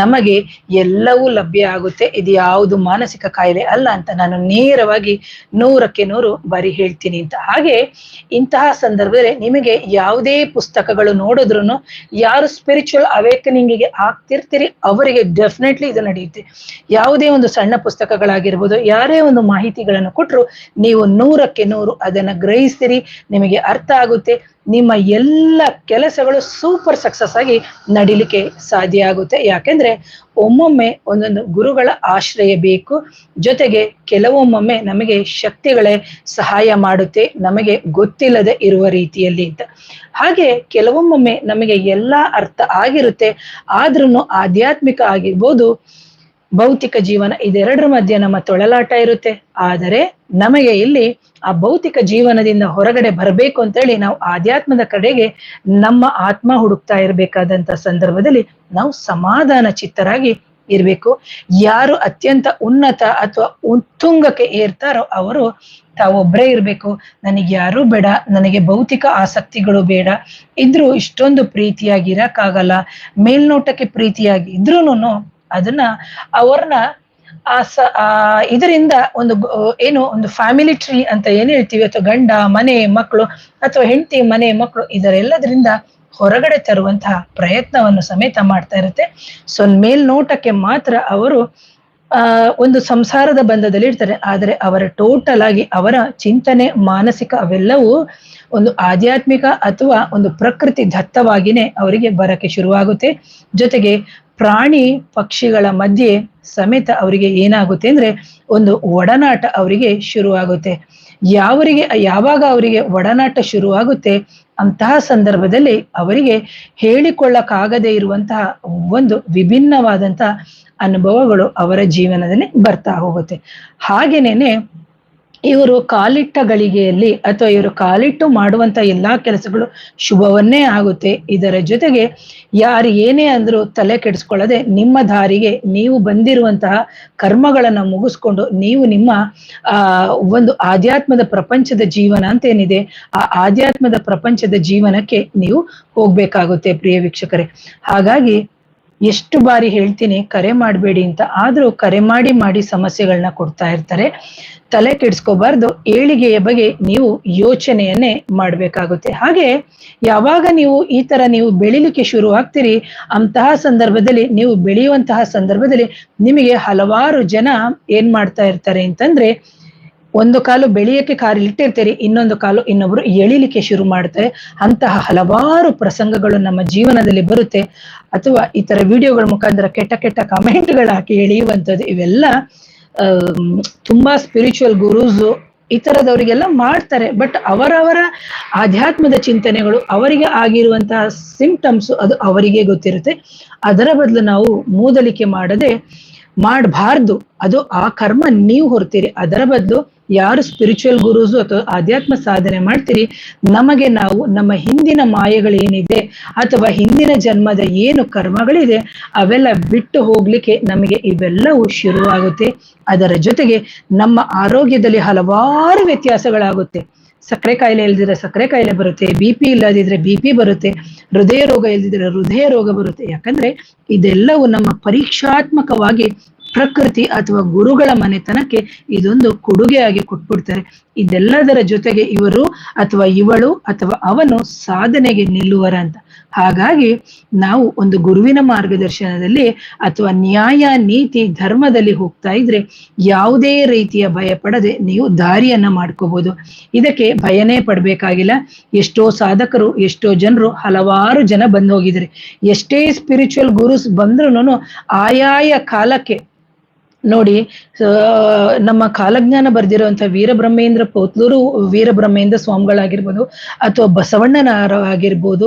ನಮಗೆ ಎಲ್ಲವೂ ಲಭ್ಯ ಆಗುತ್ತೆ. ಇದು ಯಾವುದು ಮಾನಸಿಕ ಕಾಯಿಲೆ ಅಲ್ಲ ಅಂತ ನಾನು ನೇರವಾಗಿ ನೂರಕ್ಕೆ ನೂರು ಬಾರಿ ಹೇಳ್ತೀನಿ ಅಂತ. ಹಾಗೆ ಇಂತಹ ಸಂದರ್ಭದಲ್ಲಿ ನಿಮಗೆ ಯಾವುದೇ ಪುಸ್ತಕಗಳು ನೋಡಿದ್ರು ಯಾರು ಸ್ಪಿರಿಚುವಲ್ ಅವೇಕನಿಂಗಿಗೆ ಆಗ್ತಿರ್ತೀರಿ, ಅವರಿಗೆ ಡೆಫಿನೆಟ್ಲಿ ಇದು ನಡೆಯುತ್ತೆ. ಯಾವುದೇ ಒಂದು ಸಣ್ಣ ಪುಸ್ತಕಗಳಾಗಿರ್ಬೋದು, ಯಾರೇ ಒಂದು ಮಾಹಿತಿಗಳನ್ನು ಕೊಟ್ಟರು ನೀವು ನೂರಕ್ಕೆ ನೂರು ಅದನ್ನ ಗ್ರಹಿಸ್ತೀರಿ, ನಿಮಗೆ ಅರ್ಥ ಆಗುತ್ತೆ, ನಿಮ್ಮ ಎಲ್ಲ ಕೆಲಸಗಳು ಸೂಪರ್ ಸಕ್ಸಸ್ ಆಗಿ ನಡಿಲಿಕ್ಕೆ ಸಾಧ್ಯ ಆಗುತ್ತೆ. ಯಾಕೆಂದ್ರೆ ಒಮ್ಮೊಮ್ಮೆ ಒಂದೊಂದು ಗುರುಗಳ ಆಶ್ರಯ ಬೇಕು, ಜೊತೆಗೆ ಕೆಲವೊಮ್ಮೊಮ್ಮೆ ನಮಗೆ ಶಕ್ತಿಗಳೇ ಸಹಾಯ ಮಾಡುತ್ತೆ, ನಮಗೆ ಗೊತ್ತಿಲ್ಲದೆ ಇರುವ ರೀತಿಯಲ್ಲಿ ಅಂತ. ಹಾಗೆ ಕೆಲವೊಮ್ಮೊಮ್ಮೆ ನಮಗೆ ಎಲ್ಲಾ ಅರ್ಥ ಆಗಿರುತ್ತೆ ಆದ್ರೂ ಆಧ್ಯಾತ್ಮಿಕ ಆಗಿರ್ಬೋದು ಭೌತಿಕ ಜೀವನ ಇದೆರಡರ ಮಧ್ಯೆ ನಮ್ಮ ತೊಳಲಾಟ ಇರುತ್ತೆ. ಆದರೆ ನಮಗೆ ಇಲ್ಲಿ ಆ ಭೌತಿಕ ಜೀವನದಿಂದ ಹೊರಗಡೆ ಬರಬೇಕು ಅಂತೇಳಿ ನಾವು ಆಧ್ಯಾತ್ಮದ ಕಡೆಗೆ ನಮ್ಮ ಆತ್ಮ ಹುಡುಕ್ತಾ ಇರಬೇಕಾದಂತ ಸಂದರ್ಭದಲ್ಲಿ ನಾವು ಸಮಾಧಾನ ಚಿತ್ತರಾಗಿ ಇರಬೇಕು. ಯಾರು ಅತ್ಯಂತ ಉನ್ನತ ಅಥವಾ ಉತ್ತುಂಗಕ್ಕೆ ಏರ್ತಾರೋ ಅವರು ತಾವೊಬ್ಬರೇ ಇರಬೇಕು. ನನಗೆ ಯಾರೂ ಬೇಡ, ನನಗೆ ಭೌತಿಕ ಆಸಕ್ತಿಗಳು ಬೇಡ. ಇದ್ರೂ ಇಷ್ಟೊಂದು ಪ್ರೀತಿಯಾಗಿ ಇರಕ್ಕಾಗಲ್ಲ. ಮೇಲ್ನೋಟಕ್ಕೆ ಪ್ರೀತಿಯಾಗಿ ಇದ್ರೂನು ಅದನ್ನ ಅವ್ರನ್ನ ಆ ಇದರಿಂದ ಒಂದು ಏನು ಒಂದು ಫ್ಯಾಮಿಲಿ ಟ್ರೀ ಅಂತ ಏನ್ ಹೇಳ್ತೀವಿ? ಅಥವಾ ಗಂಡ, ಮನೆ ಮಕ್ಕಳು ಅಥವಾ ಹೆಂಡತಿ, ಮನೆ ಮಕ್ಕಳು ಇದರೆಲ್ಲದರಿಂದ ಹೊರಗಡೆ ತರುವಂತಹ ಪ್ರಯತ್ನವನ್ನು ಸಮೇತ ಮಾಡ್ತಾ ಇರುತ್ತೆ. ಸೊ ಮೇಲ್ನೋಟಕ್ಕೆ ಮಾತ್ರ ಅವರು, ಆ, ಒಂದು ಸಂಸಾರದ ಬಂಧದಲ್ಲಿ ಇರ್ತಾರೆ. ಆದರೆ ಅವರ ಟೋಟಲ್ ಆಗಿ ಅವರ ಚಿಂತನೆ, ಮಾನಸಿಕ ಅವೆಲ್ಲವೂ ಒಂದು ಆಧ್ಯಾತ್ಮಿಕ ಅಥವಾ ಒಂದು ಪ್ರಕೃತಿ ದತ್ತವಾಗಿನೇ ಅವರಿಗೆ ಬರಕ್ಕೆ ಶುರುವಾಗುತ್ತೆ. ಜೊತೆಗೆ ಪ್ರಾಣಿ ಪಕ್ಷಿಗಳ ಮಧ್ಯೆ ಸಮೇತ ಅವರಿಗೆ ಏನಾಗುತ್ತೆ ಅಂದ್ರೆ ಒಂದು ಒಡನಾಟ ಅವರಿಗೆ ಶುರುವಾಗುತ್ತೆ. ಯಾವರಿಗೆ, ಯಾವಾಗ ಅವರಿಗೆ ಒಡನಾಟ ಶುರುವಾಗುತ್ತೆ ಅಂತಹ ಸಂದರ್ಭದಲ್ಲಿ ಅವರಿಗೆ ಹೇಳಿಕೊಳ್ಳಕ್ಕಾಗದೇ ಇರುವಂತಹ ಒಂದು ವಿಭಿನ್ನವಾದಂತಹ ಅನುಭವಗಳು ಅವರ ಜೀವನದಲ್ಲಿ ಬರ್ತಾ ಹೋಗುತ್ತೆ. ಹಾಗೇನೇನೆ ಇವರು ಕಾಲಿಟ್ಟ ಗಳಿಗೆಯಲ್ಲಿ ಅಥವಾ ಇವರು ಕಾಲಿಟ್ಟು ಮಾಡುವಂತ ಎಲ್ಲಾ ಕೆಲಸಗಳು ಶುಭವನ್ನೇ ಆಗುತ್ತೆ. ಇದರ ಜೊತೆಗೆ ಯಾರು ಏನೇ ಅಂದ್ರೂ ತಲೆ ಕೆಡಿಸ್ಕೊಳ್ಳದೆ ನಿಮ್ಮ ದಾರಿಗೆ ನೀವು ಬಂದಿರುವಂತಹ ಕರ್ಮಗಳನ್ನ ಮುಗಿಸ್ಕೊಂಡು ನೀವು ನಿಮ್ಮ, ಆ, ಒಂದು ಆಧ್ಯಾತ್ಮದ ಪ್ರಪಂಚದ ಜೀವನ ಅಂತ ಏನಿದೆ ಆ ಆಧ್ಯಾತ್ಮದ ಪ್ರಪಂಚದ ಜೀವನಕ್ಕೆ ನೀವು ಹೋಗ್ಬೇಕಾಗುತ್ತೆ ಪ್ರಿಯ ವೀಕ್ಷಕರೇ. ಹಾಗಾಗಿ ಎಷ್ಟು ಬಾರಿ ಹೇಳ್ತೀನಿ, ಕರೆ ಮಾಡಬೇಡಿ ಅಂತ. ಆದ್ರೂ ಕರೆ ಮಾಡಿ ಮಾಡಿ ಸಮಸ್ಯೆಗಳನ್ನ ಕೊಡ್ತಾ ಇರ್ತಾರೆ. ತಲೆ ಕೆಡಿಸ್ಕೋಬಾರ್ದು. ಏಳಿಗೆಯ ಬಗ್ಗೆ ನೀವು ಯೋಚನೆಯನ್ನೇ ಮಾಡ್ಬೇಕಾಗುತ್ತೆ. ಹಾಗೆ ಯಾವಾಗ ನೀವು ಈ ತರ ನೀವು ಬೆಳಿಲಿಕ್ಕೆ ಶುರು ಆಗ್ತೀರಿ, ಅಂತಹ ಸಂದರ್ಭದಲ್ಲಿ, ನೀವು ಬೆಳೆಯುವಂತಹ ಸಂದರ್ಭದಲ್ಲಿ ನಿಮಗೆ ಹಲವಾರು ಜನ ಏನ್ ಮಾಡ್ತಾ ಇರ್ತಾರೆ ಅಂತಂದ್ರೆ ಒಂದು ಕಾಲು ಬೆಳೆಯಕ್ಕೆ ಕಾಲಿಟ್ಟಿರ್ತೀರಿ ಇನ್ನೊಂದು ಕಾಲು ಇನ್ನೊಬ್ರು ಎಳಿಲಿಕ್ಕೆ ಶುರು ಮಾಡ್ತಾರೆ. ಅಂತಹ ಹಲವಾರು ಪ್ರಸಂಗಗಳು ನಮ್ಮ ಜೀವನದಲ್ಲಿ ಬರುತ್ತೆ. ಅಥವಾ ಈ ತರ ವಿಡಿಯೋಗಳ ಮುಖಾಂತರ ಕೆಟ್ಟ ಕೆಟ್ಟ ಕಮೆಂಟ್ಗಳು ಹಾಕಿ ಎಳೆಯುವಂಥದ್ದು ಇವೆಲ್ಲ ತುಂಬಾ ಸ್ಪಿರಿಚುವಲ್ ಗುರುಸು ಈ ತರದವರಿಗೆಲ್ಲ ಮಾಡ್ತಾರೆ. ಬಟ್ ಅವರವರ ಆಧ್ಯಾತ್ಮದ ಚಿಂತನೆಗಳು ಅವರಿಗೆ ಆಗಿರುವಂತಹ ಸಿಂಪ್ಟಮ್ಸ್ ಅದು ಅವರಿಗೆ ಗೊತ್ತಿರುತ್ತೆ. ಅದರ ಬದಲು ನಾವು ಮೂದಲಿಕೆ ಮಾಡದೆ ಮಾಡಬಾರ್ದು. ಅದು ಆ ಕರ್ಮ ನೀವು ಹೊರ್ತೀರಿ. ಅದರ ಬದಲು ಯಾರು ಸ್ಪಿರಿಚುವಲ್ ಗುರುಸು ಅಥವಾ ಆಧ್ಯಾತ್ಮ ಸಾಧನೆ ಮಾಡ್ತೀರಿ, ನಮಗೆ ನಾವು ನಮ್ಮ ಹಿಂದಿನ ಮಾಯಗಳೇನಿದೆ ಅಥವಾ ಹಿಂದಿನ ಜನ್ಮದ ಏನು ಕರ್ಮಗಳಿದೆ, ಅವೆಲ್ಲ ಬಿಟ್ಟು ಹೋಗ್ಲಿಕ್ಕೆ ನಮಗೆ ಇವೆಲ್ಲವೂ ಶುರುವಾಗುತ್ತೆ. ಅದರ ಜೊತೆಗೆ ನಮ್ಮ ಆರೋಗ್ಯದಲ್ಲಿ ಹಲವಾರು ವ್ಯತ್ಯಾಸಗಳಾಗುತ್ತೆ. ಸಕ್ಕರೆ ಕಾಯಿಲೆ ಇಲ್ದಿದ್ರೆ ಸಕ್ಕರೆ ಕಾಯಿಲೆ ಬರುತ್ತೆ ಬಿ ಪಿ ಇಲ್ಲದಿದ್ರೆ ಬಿ ಪಿ ಬರುತ್ತೆ, ಹೃದಯ ರೋಗ ಇಲ್ದಿದ್ರೆ ಹೃದಯ ರೋಗ ಬರುತ್ತೆ. ಯಾಕಂದ್ರೆ ಇದೆಲ್ಲವೂ ನಮ್ಮ ಪರೀಕ್ಷಾತ್ಮಕವಾಗಿ ಪ್ರಕೃತಿ ಅಥವಾ ಗುರುಗಳ ಮನೆತನಕ್ಕೆ ಇದೊಂದು ಕೊಡುಗೆಯಾಗಿ ಕೊಟ್ಬಿಡ್ತಾರೆ. ಇದೆಲ್ಲದರ ಜೊತೆಗೆ ಇವರು ಅಥವಾ ಇವಳು ಅಥವಾ ಅವನು ಸಾಧನೆಗೆ ನಿಲ್ಲುವರ ಅಂತ ಹಾಗಾಗಿ ನಾವು ಒಂದು ಗುರುವಿನ ಮಾರ್ಗದರ್ಶನದಲ್ಲಿ ಅಥವಾ ನ್ಯಾಯ, ನೀತಿ, ಧರ್ಮದಲ್ಲಿ ಹೋಗ್ತಾ ಇದ್ರೆ ಯಾವುದೇ ರೀತಿಯ ಭಯ ಪಡದೆ ನೀವು ದಾರಿಯನ್ನ ಮಾಡ್ಕೋಬಹುದು ಇದಕ್ಕೆ ಭಯನೇ ಪಡ್ಬೇಕಾಗಿಲ್ಲ. ಎಷ್ಟೋ ಸಾಧಕರು, ಎಷ್ಟೋ ಜನರು, ಹಲವಾರು ಜನ ಬಂದು ಹೋಗಿದ್ರೆ ಎಷ್ಟೇ ಸ್ಪಿರಿಚುವಲ್ ಗುರುಸ್ ಬಂದ್ರು ಆಯಾಯ ಕಾಲಕ್ಕೆ ನೋಡಿ ನಮ್ಮ ಕಾಲಜ್ಞಾನ ಬರ್ದಿರುವಂತ ವೀರಬ್ರಹ್ಮೇಂದ್ರ ಪೋತ್ಲೂರು ವೀರಬ್ರಹ್ಮೇಂದ್ರ ಸ್ವಾಮಿಗಳಾಗಿರ್ಬೋದು ಅಥವಾ ಬಸವಣ್ಣನವರ ಆಗಿರ್ಬೋದು,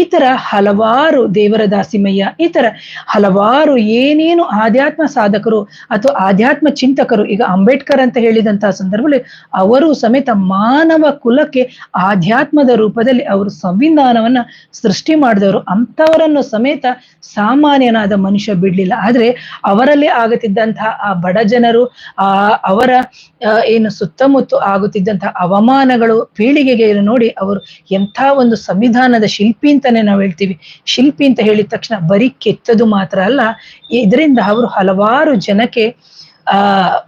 ಈ ತರ ಹಲವಾರು ದೇವರ ದಾಸಿಮಯ್ಯ, ಈ ತರ ಹಲವಾರು ಏನೇನು ಆಧ್ಯಾತ್ಮ ಸಾಧಕರು ಅಥವಾ ಆಧ್ಯಾತ್ಮ ಚಿಂತಕರು, ಈಗ ಅಂಬೇಡ್ಕರ್ ಅಂತ ಹೇಳಿದಂತಹ ಸಂದರ್ಭದಲ್ಲಿ ಅವರು ಸಮೇತ ಮಾನವ ಕುಲಕ್ಕೆ ಆಧ್ಯಾತ್ಮದ ರೂಪದಲ್ಲಿ ಅವರು ಸಂವಿಧಾನವನ್ನ ಸೃಷ್ಟಿ ಮಾಡಿದವರು. ಅಂಥವರನ್ನು ಸಮೇತ ಸಾಮಾನ್ಯನಾದ ಮನುಷ್ಯ ಬಿಡ್ಲಿಲ್ಲ. ಆದ್ರೆ ಅವರಲ್ಲಿ ಆಗುತ್ತಿದ್ದಂತಹ ಆ ಬಡ ಜನರು, ಆ ಅವರ ಏನು ಸುತ್ತಮುತ್ತ ಆಗುತ್ತಿದ್ದಂತಹ ಅವಮಾನಗಳು ಪೀಳಿಗೆಗೆ ನೋಡಿ ಅವರು ಎಂಥ ಒಂದು ಸಂವಿಧಾನದ ಶಿಲ್ಪಿ ಅಂತಾನೆ ನಾವು ಹೇಳ್ತೀವಿ. ಶಿಲ್ಪಿ ಅಂತ ಹೇಳಿದ ತಕ್ಷಣ ಬರೀ ಕೆತ್ತದು ಮಾತ್ರ ಅಲ್ಲ, ಇದರಿಂದ ಅವರು ಹಲವಾರು ಜನಕ್ಕೆ ಆ,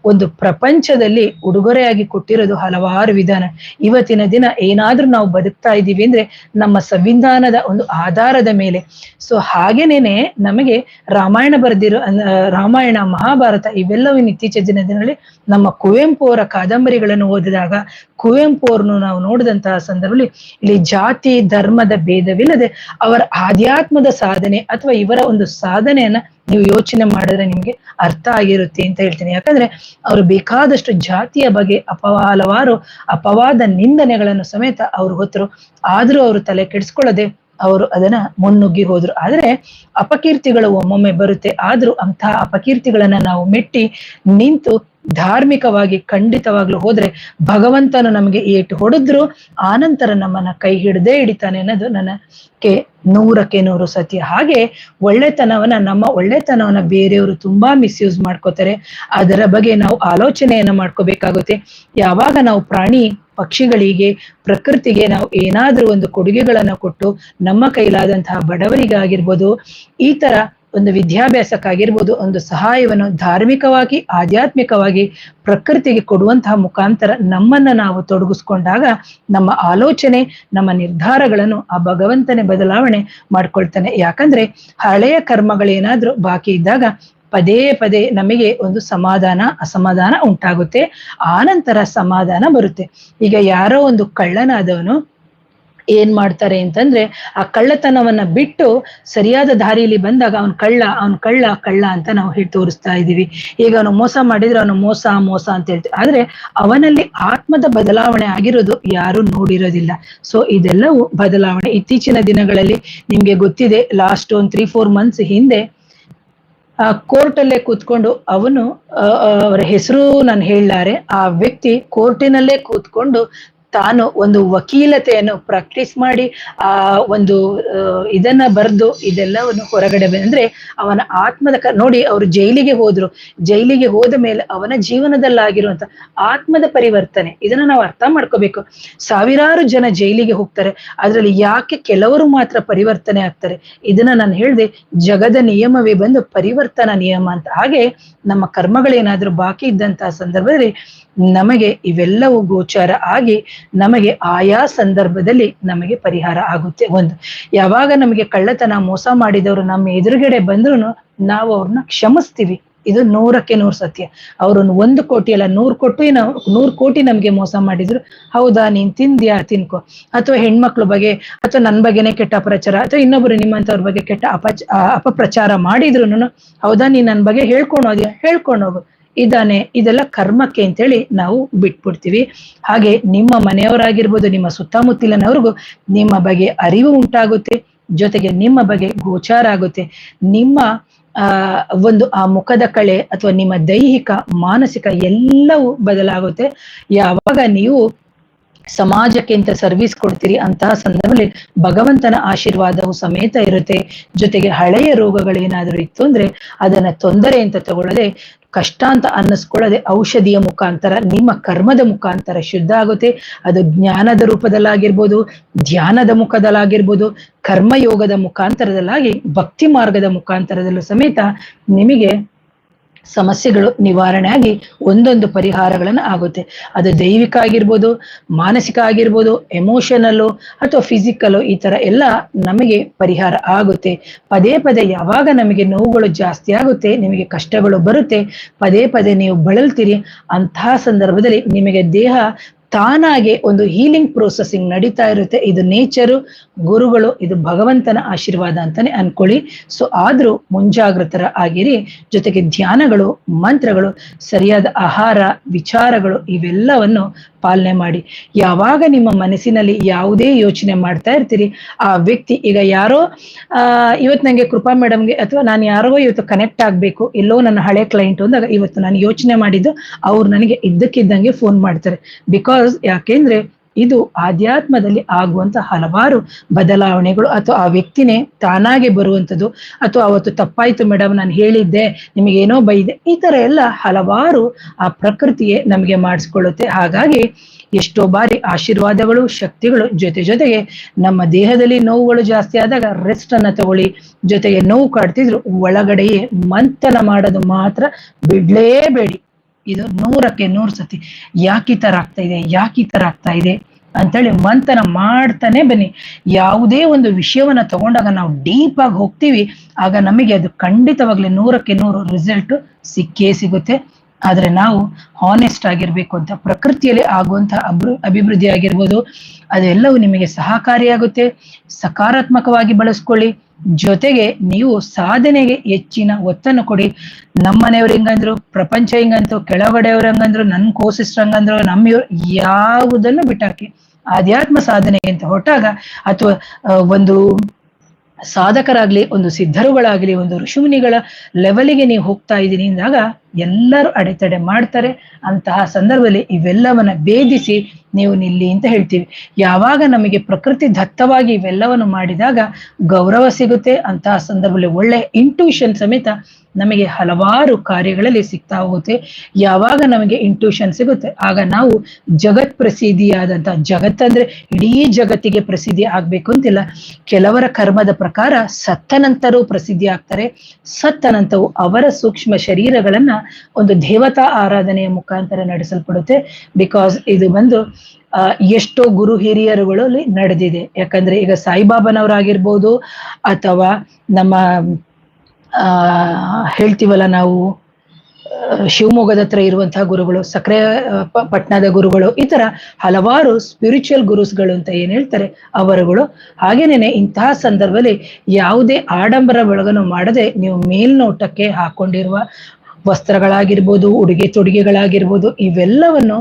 ಒಂದು ಪ್ರಪಂಚದಲ್ಲಿ ಉಡುಗೊರೆಯಾಗಿ ಕೊಟ್ಟಿರೋದು ಹಲವಾರು ವಿಧಾನ. ಇವತ್ತಿನ ದಿನ ಏನಾದ್ರೂ ನಾವು ಬದುಕ್ತಾ ಇದ್ದೀವಿ ಅಂದ್ರೆ ನಮ್ಮ ಸಂವಿಧಾನದ ಒಂದು ಆಧಾರದ ಮೇಲೆ. ಸೊ ಹಾಗೇನೇನೆ ನಮಗೆ ರಾಮಾಯಣ ಬರೆದಿರೋ ರಾಮಾಯಣ, ಮಹಾಭಾರತ ಇವೆಲ್ಲವೂ ಇತ್ತೀಚಿನ ದಿನದಲ್ಲಿ ನಮ್ಮ ಕುವೆಂಪು ಅವರ ಕಾದಂಬರಿಗಳನ್ನು ಓದಿದಾಗ, ಕುವೆಂಪು ಅವ್ರನ್ನು ನಾವು ನೋಡಿದಂತಹ ಸಂದರ್ಭದಲ್ಲಿ ಇಲ್ಲಿ ಜಾತಿ, ಧರ್ಮದ ಭೇದವಿಲ್ಲದೆ ಅವರ ಆಧ್ಯಾತ್ಮದ ಸಾಧನೆ ಅಥವಾ ಇವರ ಒಂದು ಸಾಧನೆಯನ್ನ ನೀವು ಯೋಚನೆ ಮಾಡಿದ್ರೆ ನಿಮ್ಗೆ ಅರ್ಥ ಆಗಿರುತ್ತೆ ಅಂತ ಹೇಳ್ತೀನಿ. ಯಾಕಂದ್ರೆ ಅವರು ಬೇಕಾದಷ್ಟು ಜಾತಿಯ ಬಗ್ಗೆ ಅಪವ, ಹಲವಾರು ಅಪವಾದ ನಿಂದನೆಗಳನ್ನು ಸಮೇತ ಅವ್ರು ಹೊತ್ತರು ಆದ್ರೂ ಅವರು ತಲೆ ಕೆಡಿಸ್ಕೊಳ್ಳದೆ ಅವರು ಅದನ್ನ ಮುನ್ನುಗ್ಗಿ ಹೋದ್ರು. ಆದ್ರೆ ಅಪಕೀರ್ತಿಗಳು ಒಮ್ಮೊಮ್ಮೆ ಬರುತ್ತೆ. ಆದ್ರೂ ಅಂತಹ ಅಪಕೀರ್ತಿಗಳನ್ನ ನಾವು ಮೆಟ್ಟಿ ನಿಂತು ಧಾರ್ಮಿಕವಾಗಿ ಖಂಡಿತವಾಗ್ಲು ಹೋದ್ರೆ ಭಗವಂತನು ನಮಗೆ ಏಟು ಹೊಡೆದ್ರು ಆನಂತರ ನಮ್ಮನ್ನ ಕೈ ಹಿಡದೇ ಹಿಡಿತಾನೆ ಅನ್ನೋದು ನನ್ನ ಕೆ ನೂರಕ್ಕೆ ನೂರು ಸತ್ಯ. ಹಾಗೆ ಒಳ್ಳೆತನವನ್ನ ನಮ್ಮ ಒಳ್ಳೆತನವನ್ನ ಬೇರೆಯವರು ತುಂಬಾ ಮಿಸ್ಯೂಸ್ ಮಾಡ್ಕೋತಾರೆ. ಅದರ ಬಗ್ಗೆ ನಾವು ಆಲೋಚನೆಯನ್ನ ಮಾಡ್ಕೋಬೇಕಾಗುತ್ತೆ. ಯಾವಾಗ ನಾವು ಪ್ರಾಣಿ ಪಕ್ಷಿಗಳಿಗೆ, ಪ್ರಕೃತಿಗೆ ನಾವು ಏನಾದ್ರೂ ಒಂದು ಕೊಡುಗೆಗಳನ್ನ ಕೊಟ್ಟು ನಮ್ಮ ಕೈಲಾದಂತಹ ಬಡವರಿಗಾಗಿರ್ಬೋದು, ಈ ತರ ಒಂದು ವಿದ್ಯಾಭ್ಯಾಸಕ್ಕಾಗಿರ್ಬೋದು, ಒಂದು ಸಹಾಯವನ್ನು ಧಾರ್ಮಿಕವಾಗಿ, ಆಧ್ಯಾತ್ಮಿಕವಾಗಿ ಪ್ರಕೃತಿಗೆ ಕೊಡುವಂತಹ ಮುಖಾಂತರ ನಮ್ಮನ್ನ ನಾವು ತೊಡಗಿಸ್ಕೊಂಡಾಗ ನಮ್ಮ ಆಲೋಚನೆ, ನಮ್ಮ ನಿರ್ಧಾರಗಳನ್ನು ಆ ಭಗವಂತನೇ ಬದಲಾವಣೆ ಮಾಡ್ಕೊಳ್ತಾನೆ. ಯಾಕಂದ್ರೆ ಹಳೆಯ ಕರ್ಮಗಳೇನಾದ್ರೂ ಬಾಕಿ ಇದ್ದಾಗ ಪದೇ ಪದೇ ನಮಗೆ ಒಂದು ಸಮಾಧಾನ, ಅಸಮಾಧಾನ ಉಂಟಾಗುತ್ತೆ. ಆನಂತರ ಸಮಾಧಾನ ಬರುತ್ತೆ. ಈಗ ಯಾರೋ ಒಂದು ಕಳ್ಳನಾದವನು ಏನ್ ಮಾಡ್ತಾರೆ ಅಂತಂದ್ರೆ ಆ ಕಳ್ಳತನವನ್ನ ಬಿಟ್ಟು ಸರಿಯಾದ ದಾರಿಯಲ್ಲಿ ಬಂದಾಗ ಅವನ್ ಕಳ್ಳ ಅವನ್ ಕಳ್ಳ ಕಳ್ಳ ಅಂತ ನಾವು ಹೇಳಿ ತೋರಿಸ್ತಾ ಇದೀವಿ. ಈಗ ಅವನು ಮೋಸ ಮಾಡಿದ್ರೆ ಅವನು ಮೋಸ ಮೋಸ ಅಂತ ಹೇಳ್ತೀವಿ. ಆದ್ರೆ ಅವನಲ್ಲಿ ಆತ್ಮದ ಬದಲಾವಣೆ ಆಗಿರೋದು ಯಾರು ನೋಡಿರೋದಿಲ್ಲ. ಸೊ ಇದೆಲ್ಲವೂ ಬದಲಾವಣೆ. ಇತ್ತೀಚಿನ ದಿನಗಳಲ್ಲಿ ನಿಮ್ಗೆ ಗೊತ್ತಿದೆ ಲಾಸ್ಟ್ ಒಂದ್ ತ್ರೀ ಫೋರ್ ಮಂತ್ಸ್ ಹಿಂದೆ, ಆ ಕೋರ್ಟಲ್ಲೇ ಕೂತ್ಕೊಂಡು ಅವನು ಅವರ ಹೆಸರು ನಾನು ಹೇಳಲಾರೆ. ಆ ವ್ಯಕ್ತಿ ಕೋರ್ಟಿನಲ್ಲೇ ಕೂತ್ಕೊಂಡು ತಾನು ಒಂದು ವಕೀಲತೆಯನ್ನು ಪ್ರಾಕ್ಟೀಸ್ ಮಾಡಿ, ಆ ಒಂದು ಇದನ್ನ ಬರೆದು ಇದೆಲ್ಲವನ್ನು ಹೊರಗಡೆ ಬಂದ್ರೆ ಅವನ ಆತ್ಮದ ನೋಡಿ ಅವರು ಜೈಲಿಗೆ ಹೋದ್ರು. ಜೈಲಿಗೆ ಹೋದ ಮೇಲೆ ಅವನ ಜೀವನದಲ್ಲಾಗಿರುವಂತ ಆತ್ಮದ ಪರಿವರ್ತನೆ, ಇದನ್ನ ನಾವು ಅರ್ಥ ಮಾಡ್ಕೋಬೇಕು. ಸಾವಿರಾರು ಜನ ಜೈಲಿಗೆ ಹೋಗ್ತಾರೆ, ಅದ್ರಲ್ಲಿ ಯಾಕೆ ಕೆಲವರು ಮಾತ್ರ ಪರಿವರ್ತನೆ ಆಗ್ತಾರೆ? ಇದನ್ನ ನಾನು ಹೇಳಿದೆ, ಜಗದ ನಿಯಮವೇ ಬಂದು ಪರಿವರ್ತನಾ ನಿಯಮ ಅಂತ. ಹಾಗೆ ನಮ್ಮ ಕರ್ಮಗಳೇನಾದ್ರೂ ಬಾಕಿ ಇದ್ದಂತಹ ಸಂದರ್ಭದಲ್ಲಿ ನಮಗೆ ಇವೆಲ್ಲವೂ ಗೋಚಾರ ಆಗಿ ನಮಗೆ ಆಯಾ ಸಂದರ್ಭದಲ್ಲಿ ನಮಗೆ ಪರಿಹಾರ ಆಗುತ್ತೆ. ಒಂದು, ಯಾವಾಗ ನಮಗೆ ಕಳ್ಳತನ, ಮೋಸ ಮಾಡಿದವರು ನಮ್ಮ ಎದುರುಗಡೆ ಬಂದ್ರು ನಾವು ಅವ್ರನ್ನ ಕ್ಷಮಿಸ್ತೀವಿ. ಇದು ನೂರಕ್ಕೆ ನೂರು ಸತ್ಯ. ಅವ್ರನ್ನ ಒಂದು ಕೋಟಿ ಅಲ್ಲ, ನೂರು ಕೊಟ್ಟು ನಾವು ನೂರು ಕೋಟಿ ನಮ್ಗೆ ಮೋಸ ಮಾಡಿದ್ರು. ಹೌದಾ, ನೀನ್ ತಿಂದ್ಯಾ, ತಿನ್ಕೋ. ಅಥವಾ ಹೆಣ್ಮಕ್ಳ ಬಗ್ಗೆ, ಅಥವಾ ನನ್ ಬಗ್ಗೆನೇ ಕೆಟ್ಟ ಅಪಪ್ರಚಾರ, ಅಥವಾ ಇನ್ನೊಬ್ರು ನಿಮ್ಮಂತವ್ರ ಬಗ್ಗೆ ಕೆಟ್ಟ ಅಪಚ, ಅಪಪ್ರಚಾರ ಮಾಡಿದ್ರು ಹೌದಾ, ನೀನ್ ನನ್ ಬಗ್ಗೆ ಹೇಳ್ಕೊಂಡು ಹೋದ್ಯಾ ಹೇಳ್ಕೊಂಡು ಹೋಗು ಇದಾನೆ, ಇದೆಲ್ಲ ಕರ್ಮಕ್ಕೆ ಅಂತೇಳಿ ನಾವು ಬಿಟ್ಬಿಡ್ತೀವಿ. ಹಾಗೆ ನಿಮ್ಮ ಮನೆಯವರಾಗಿರ್ಬೋದು, ನಿಮ್ಮ ಸುತ್ತಮುತ್ತಲಿನವ್ರಿಗೂ ನಿಮ್ಮ ಬಗ್ಗೆ ಅರಿವು ಉಂಟಾಗುತ್ತೆ, ಜೊತೆಗೆ ನಿಮ್ಮ ಬಗ್ಗೆ ಗೋಚಾರ ಆಗುತ್ತೆ. ನಿಮ್ಮ ಒಂದು ಆ ಮುಖದ ಕಳೆ ಅಥವಾ ನಿಮ್ಮ ದೈಹಿಕ, ಮಾನಸಿಕ ಎಲ್ಲವೂ ಬದಲಾಗುತ್ತೆ. ಯಾವಾಗ ನೀವು ಸಮಾಜಕ್ಕೆ ಅಂತ ಸರ್ವಿಸ್ ಕೊಡ್ತೀರಿ ಅಂತಹ ಸಂದರ್ಭದಲ್ಲಿ ಭಗವಂತನ ಆಶೀರ್ವಾದವು ಸಮೇತ ಇರುತ್ತೆ. ಜೊತೆಗೆ ಹಳೆಯ ರೋಗಗಳೇನಾದರೂ ಇತ್ತು ಅಂದ್ರೆ ಅದನ್ನ ತೊಂದರೆ ಅಂತ ತಗೊಳ್ಳದೆ ಕಷ್ಟ ಅಂತ ಅನ್ನಿಸ್ಕೊಳ್ಳದೆ ಔಷಧಿಯ ಮುಖಾಂತರ, ನಿಮ್ಮ ಕರ್ಮದ ಮುಖಾಂತರ ಶುದ್ಧ ಆಗುತ್ತೆ. ಅದು ಜ್ಞಾನದ ರೂಪದಲ್ಲಾಗಿರ್ಬೋದು, ಧ್ಯಾನದ ಮುಖದಲ್ಲಾಗಿರ್ಬೋದು, ಕರ್ಮಯೋಗದ ಮುಖಾಂತರದಲ್ಲಾಗಿ ಭಕ್ತಿ ಮಾರ್ಗದ ಮುಖಾಂತರದಲ್ಲೂ ಸಮೇತ ನಿಮಗೆ ಸಮಸ್ಯೆಗಳು ನಿವಾರಣೆ ಆಗಿ ಒಂದೊಂದು ಪರಿಹಾರಗಳನ್ನು ಆಗುತ್ತೆ. ಅದು ದೈವಿಕ ಆಗಿರ್ಬೋದು, ಮಾನಸಿಕ ಆಗಿರ್ಬೋದು ಎಮೋಷನಲ್ಲು ಅಥವಾ ಫಿಸಿಕಲ್ಲು ಈ ತರ ಎಲ್ಲ ನಮಗೆ ಪರಿಹಾರ ಆಗುತ್ತೆ. ಪದೇ ಪದೇ ಯಾವಾಗ ನಮಗೆ ನೋವುಗಳು ಜಾಸ್ತಿ ಆಗುತ್ತೆ, ನಿಮಗೆ ಕಷ್ಟಗಳು ಬರುತ್ತೆ, ಪದೇ ಪದೇ ನೀವು ಬಳಲ್ತೀರಿ, ಅಂತಹ ಸಂದರ್ಭದಲ್ಲಿ ನಿಮಗೆ ದೇಹ ತಾನಾಗೆ ಒಂದು ಹೀಲಿಂಗ್ ಪ್ರೋಸೆಸಿಂಗ್ ನಡೀತಾ ಇರುತ್ತೆ. ಇದು ನೇಚರು ಗುರುಗಳು, ಇದು ಭಗವಂತನ ಆಶೀರ್ವಾದ ಅಂತಾನೆ ಅನ್ಕೊಳ್ಳಿ. ಸೊ ಆದ್ರೂ ಮುಂಜಾಗ್ರತರ ಆಗಿರಿ. ಜೊತೆಗೆ ಧ್ಯಾನಗಳು, ಮಂತ್ರಗಳು, ಸರಿಯಾದ ಆಹಾರ, ವಿಚಾರಗಳು, ಇವೆಲ್ಲವನ್ನು ಪಾಲನೆ ಮಾಡಿ. ಯಾವಾಗ ನಿಮ್ಮ ಮನಸ್ಸಿನಲ್ಲಿ ಯಾವುದೇ ಯೋಚನೆ ಮಾಡ್ತಾ ಇರ್ತೀರಿ, ಆ ವ್ಯಕ್ತಿ ಈಗ ಯಾರೋ ಇವತ್ತು ನಂಗೆ ಕೃಪಾ ಮೇಡಮ್ಗೆ ಅಥವಾ ನಾನು ಯಾರೋ ಇವತ್ತು ಕನೆಕ್ಟ್ ಆಗ್ಬೇಕು, ಎಲ್ಲೋ ನನ್ನ ಹಳೆ ಕ್ಲೈಂಟ್ ಅಂದಾಗ ಇವತ್ತು ನಾನು ಯೋಚನೆ ಮಾಡಿದ್ದು, ಅವ್ರು ನನಗೆ ಇದ್ದಕ್ಕಿದ್ದಂಗೆ ಫೋನ್ ಮಾಡ್ತಾರೆ. ಬಿಕಾಸ್ ಯಾಕೆಂದ್ರೆ ಇದು ಆಧ್ಯಾತ್ಮದಲ್ಲಿ ಆಗುವಂತ ಹಲವಾರು ಬದಲಾವಣೆಗಳು ಅಥವಾ ಆ ವ್ಯಕ್ತಿನೇ ತಾನಾಗೆ ಬರುವಂಥದ್ದು ಅಥವಾ ಅವತ್ತು ತಪ್ಪಾಯ್ತು ಮೇಡಮ್ ನಾನು ಹೇಳಿದ್ದೆ ಏನೋ ಬೈದೆ, ಈ ತರ ಎಲ್ಲ ಹಲವಾರು ಆ ಪ್ರಕೃತಿಯೇ ನಮಗೆ ಮಾಡಿಸ್ಕೊಳ್ಳುತ್ತೆ. ಹಾಗಾಗಿ ಎಷ್ಟೋ ಬಾರಿ ಆಶೀರ್ವಾದಗಳು, ಶಕ್ತಿಗಳು ಜೊತೆ ಜೊತೆಗೆ ನಮ್ಮ ದೇಹದಲ್ಲಿ ನೋವುಗಳು ಜಾಸ್ತಿ ಆದಾಗ ರೆಸ್ಟ್ ಅನ್ನ ತಗೊಳ್ಳಿ, ಜೊತೆಗೆ ನೋವು ಕಾಡ್ತಿದ್ರು, ಒಳಗಡೆಯೇ ಮಂಥನ ಮಾಡೋದು ಮಾತ್ರ ಬಿಡ್ಲೇಬೇಡಿ. ಇದು ನೂರಕ್ಕೆ ನೂರು ಸತಿ. ಯಾಕೆ ಈ ತರ ಆಗ್ತಾ ಇದೆ? ಯಾಕೆ ಈ ಥರ ಆಗ್ತಾ ಇದೆ? ಅಂತೇಳಿ ಮಂಥನ ಮಾಡ್ತಾನೆ ಬನ್ನಿ. ಯಾವುದೇ ಒಂದು ವಿಷಯವನ್ನ ತಗೊಂಡಾಗ ನಾವು ಡೀಪ್ ಆಗಿ ಹೋಗ್ತೀವಿ. ಆಗ ನಮಗೆ ಅದು ಖಂಡಿತವಾಗ್ಲಿ ನೂರಕ್ಕೆ ನೂರು ರಿಸಲ್ಟ್ ಸಿಕ್ಕೇ ಸಿಗುತ್ತೆ. ಆದರೆ ನಾವು ಹಾನೆಸ್ಟ್ ಆಗಿರ್ಬೇಕು ಅಂತ, ಪ್ರಕೃತಿಯಲ್ಲಿ ಆಗುವಂತಹ ಅಭಿ ಅಭಿವೃದ್ಧಿ ಆಗಿರ್ಬೋದು, ಅದೆಲ್ಲವೂ ನಿಮಗೆ ಸಹಕಾರಿಯಾಗುತ್ತೆ. ಸಕಾರಾತ್ಮಕವಾಗಿ ಬಳಸ್ಕೊಳ್ಳಿ. ಜೊತೆಗೆ ನೀವು ಸಾಧನೆಗೆ ಹೆಚ್ಚಿನ ಒತ್ತನ್ನು ಕೊಡಿ. ನಮ್ಮನೆಯವ್ರು ಹಿಂಗಂದ್ರು, ಪ್ರಪಂಚ ಹಿಂಗಂತು ಕೆಳಗಡೆಯವ್ರ ಹಂಗಂದ್ರು, ನನ್ ಕೋಸಿಸ್ಟರ್ ಹಂಗಂದ್ರು ನಮ್ಮ ಯಾವುದನ್ನು ಬಿಟ್ಟಾಕಿ ಆಧ್ಯಾತ್ಮ ಸಾಧನೆಗೆ ಅಂತ ಹೊರಟಾಗ ಅಥವಾ ಒಂದು ಸಾಧಕರಾಗ್ಲಿ, ಒಂದು ಸಿದ್ಧರುಗಳಾಗ್ಲಿ, ಒಂದು ಋಷಿಮುನಿಗಳ ಲೆವೆಲಿಗೆ ನೀವು ಹೋಗ್ತಾ ಇದ್ದೀನಿ ಅಂದಾಗ ಎಲ್ಲರೂ ಅಡೆತಡೆ ಮಾಡ್ತಾರೆ. ಅಂತಹ ಸಂದರ್ಭದಲ್ಲಿ ಇವೆಲ್ಲವನ್ನ ಭೇದಿಸಿ ನೀವು ನಿಲ್ಲಿ ಅಂತ ಹೇಳ್ತೀವಿ. ಯಾವಾಗ ನಮಗೆ ಪ್ರಕೃತಿ ದತ್ತವಾಗಿ ಇವೆಲ್ಲವನ್ನು ಮಾಡಿದಾಗ ಗೌರವ ಸಿಗುತ್ತೆ. ಅಂತಹ ಸಂದರ್ಭದಲ್ಲಿ ಒಳ್ಳೆ ಇಂಟ್ಯೂಷನ್ ಸಮೇತ ನಮಗೆ ಹಲವಾರು ಕಾರ್ಯಗಳಲ್ಲಿ ಸಿಗ್ತಾ ಹೋಗುತ್ತೆ. ಯಾವಾಗ ನಮಗೆ ಇಂಟ್ಯೂಷನ್ ಸಿಗುತ್ತೆ, ಆಗ ನಾವು ಜಗತ್ ಪ್ರಸಿದ್ಧಿಯಾದಂತಹ ಜಗತ್ತಂದ್ರೆ ಇಡೀ ಜಗತ್ತಿಗೆ ಪ್ರಸಿದ್ಧಿ ಆಗ್ಬೇಕು ಅಂತಿಲ್ಲ. ಕೆಲವರ ಕರ್ಮದ ಪ್ರಕಾರ ಸತ್ತ ನಂತರವೂ ಪ್ರಸಿದ್ಧಿ ಆಗ್ತಾರೆ. ಸತ್ತ ನಂತರವು ಅವರ ಸೂಕ್ಷ್ಮ ಶರೀರಗಳನ್ನ ಒಂದು ದೇವತಾ ಆರಾಧನೆಯ ಮುಖಾಂತರ ನಡೆಸಲ್ಪಡುತ್ತೆ. ಬಿಕಾಸ್ ಇದು ಬಂದು ಎಷ್ಟೋ ಗುರು ಹಿರಿಯರುಗಳಲ್ಲಿ ನಡೆದಿದೆ. ಯಾಕಂದ್ರೆ ಈಗ ಸಾಯಿಬಾಬನವರಾಗಿರ್ಬೋದು, ಅಥವಾ ನಮ್ಮ ಹೇಳ್ತೀವಲ್ಲ ನಾವು ಶಿವಮೊಗ್ಗದ ಹತ್ರ ಇರುವಂತಹ ಗುರುಗಳು, ಸಕ್ರೆ ಪಟ್ನದ ಗುರುಗಳು, ಈ ತರ ಹಲವಾರು ಸ್ಪಿರಿಚುವಲ್ ಗುರುಸ್ಗಳು ಅಂತ ಏನ್ ಹೇಳ್ತಾರೆ ಅವರುಗಳು. ಹಾಗೇನೇನೆ ಇಂತಹ ಸಂದರ್ಭದಲ್ಲಿ ಯಾವುದೇ ಆಡಂಬರ ಬೆಳಗನ್ನು ಮಾಡದೆ ನೀವು ಮೇಲ್ನೋಟಕ್ಕೆ ಹಾಕೊಂಡಿರುವ ವಸ್ತ್ರಗಳಾಗಿರ್ಬೋದು, ಉಡುಗೆ ತೊಡುಗೆಗಳಾಗಿರ್ಬೋದು, ಇವೆಲ್ಲವನ್ನು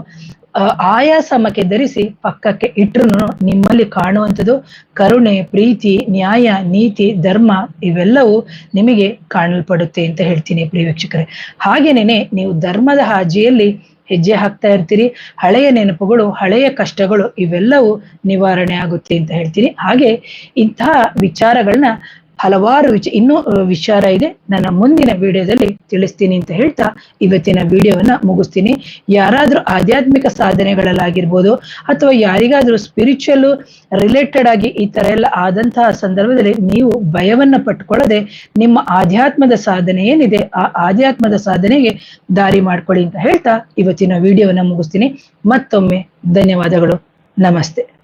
ಆ, ಆಯಾ ಸಮಕ್ಕೆ ಧರಿಸಿ ಪಕ್ಕಕ್ಕೆ ಇಟ್ರು ನಿಮ್ಮಲ್ಲಿ ಕಾಣುವಂಥದ್ದು ಕರುಣೆ ಪ್ರೀತಿ ನ್ಯಾಯ ನೀತಿ ಧರ್ಮ ಇವೆಲ್ಲವೂ ನಿಮಗೆ ಕಾಣಲ್ಪಡುತ್ತೆ ಅಂತ ಹೇಳ್ತೀನಿ ಪ್ರಿಯ ವೀಕ್ಷಕರೇ. ಹಾಗೇನೇನೆ ನೀವು ಧರ್ಮದ ಹಾಜಿಯಲ್ಲಿ ಹೆಜ್ಜೆ ಹಾಕ್ತಾ ಇರ್ತೀರಿ ಹಳೆಯ ನೆನಪುಗಳು ಹಳೆಯ ಕಷ್ಟಗಳು ಇವೆಲ್ಲವೂ ನಿವಾರಣೆ ಆಗುತ್ತೆ ಅಂತ ಹೇಳ್ತೀನಿ. ಹಾಗೆ ಇಂತಹ ವಿಚಾರಗಳನ್ನ ಹಲವಾರು ವಿಚ, ಇನ್ನೂ ವಿಚಾರ ಇದೆ. ನನ್ನ ಮುಂದಿನ ವಿಡಿಯೋದಲ್ಲಿ ತಿಳಿಸ್ತೀನಿ ಅಂತ ಹೇಳ್ತಾ ಇವತ್ತಿನ ವಿಡಿಯೋವನ್ನ ಮುಗಿಸ್ತೀನಿ. ಯಾರಾದ್ರೂ ಆಧ್ಯಾತ್ಮಿಕ ಸಾಧನೆಗಳಲ್ಲಾಗಿರ್ಬೋದು ಅಥವಾ ಯಾರಿಗಾದ್ರೂ ಸ್ಪಿರಿಚುವಲ್ ರಿಲೇಟೆಡ್ ಆಗಿ ಈ ತರ ಎಲ್ಲ ಆದಂತಹ ಸಂದರ್ಭದಲ್ಲಿ ನೀವು ಭಯವನ್ನ ಪಟ್ಕೊಳ್ಳದೆ ನಿಮ್ಮ ಆಧ್ಯಾತ್ಮದ ಸಾಧನೆ ಏನಿದೆ ಆ ಆಧ್ಯಾತ್ಮದ ಸಾಧನೆಗೆ ದಾರಿ ಮಾಡ್ಕೊಳ್ಳಿ ಅಂತ ಹೇಳ್ತಾ ಇವತ್ತಿನ ವಿಡಿಯೋವನ್ನ ಮುಗಿಸ್ತೀನಿ. ಮತ್ತೊಮ್ಮೆ ಧನ್ಯವಾದಗಳು. ನಮಸ್ತೆ.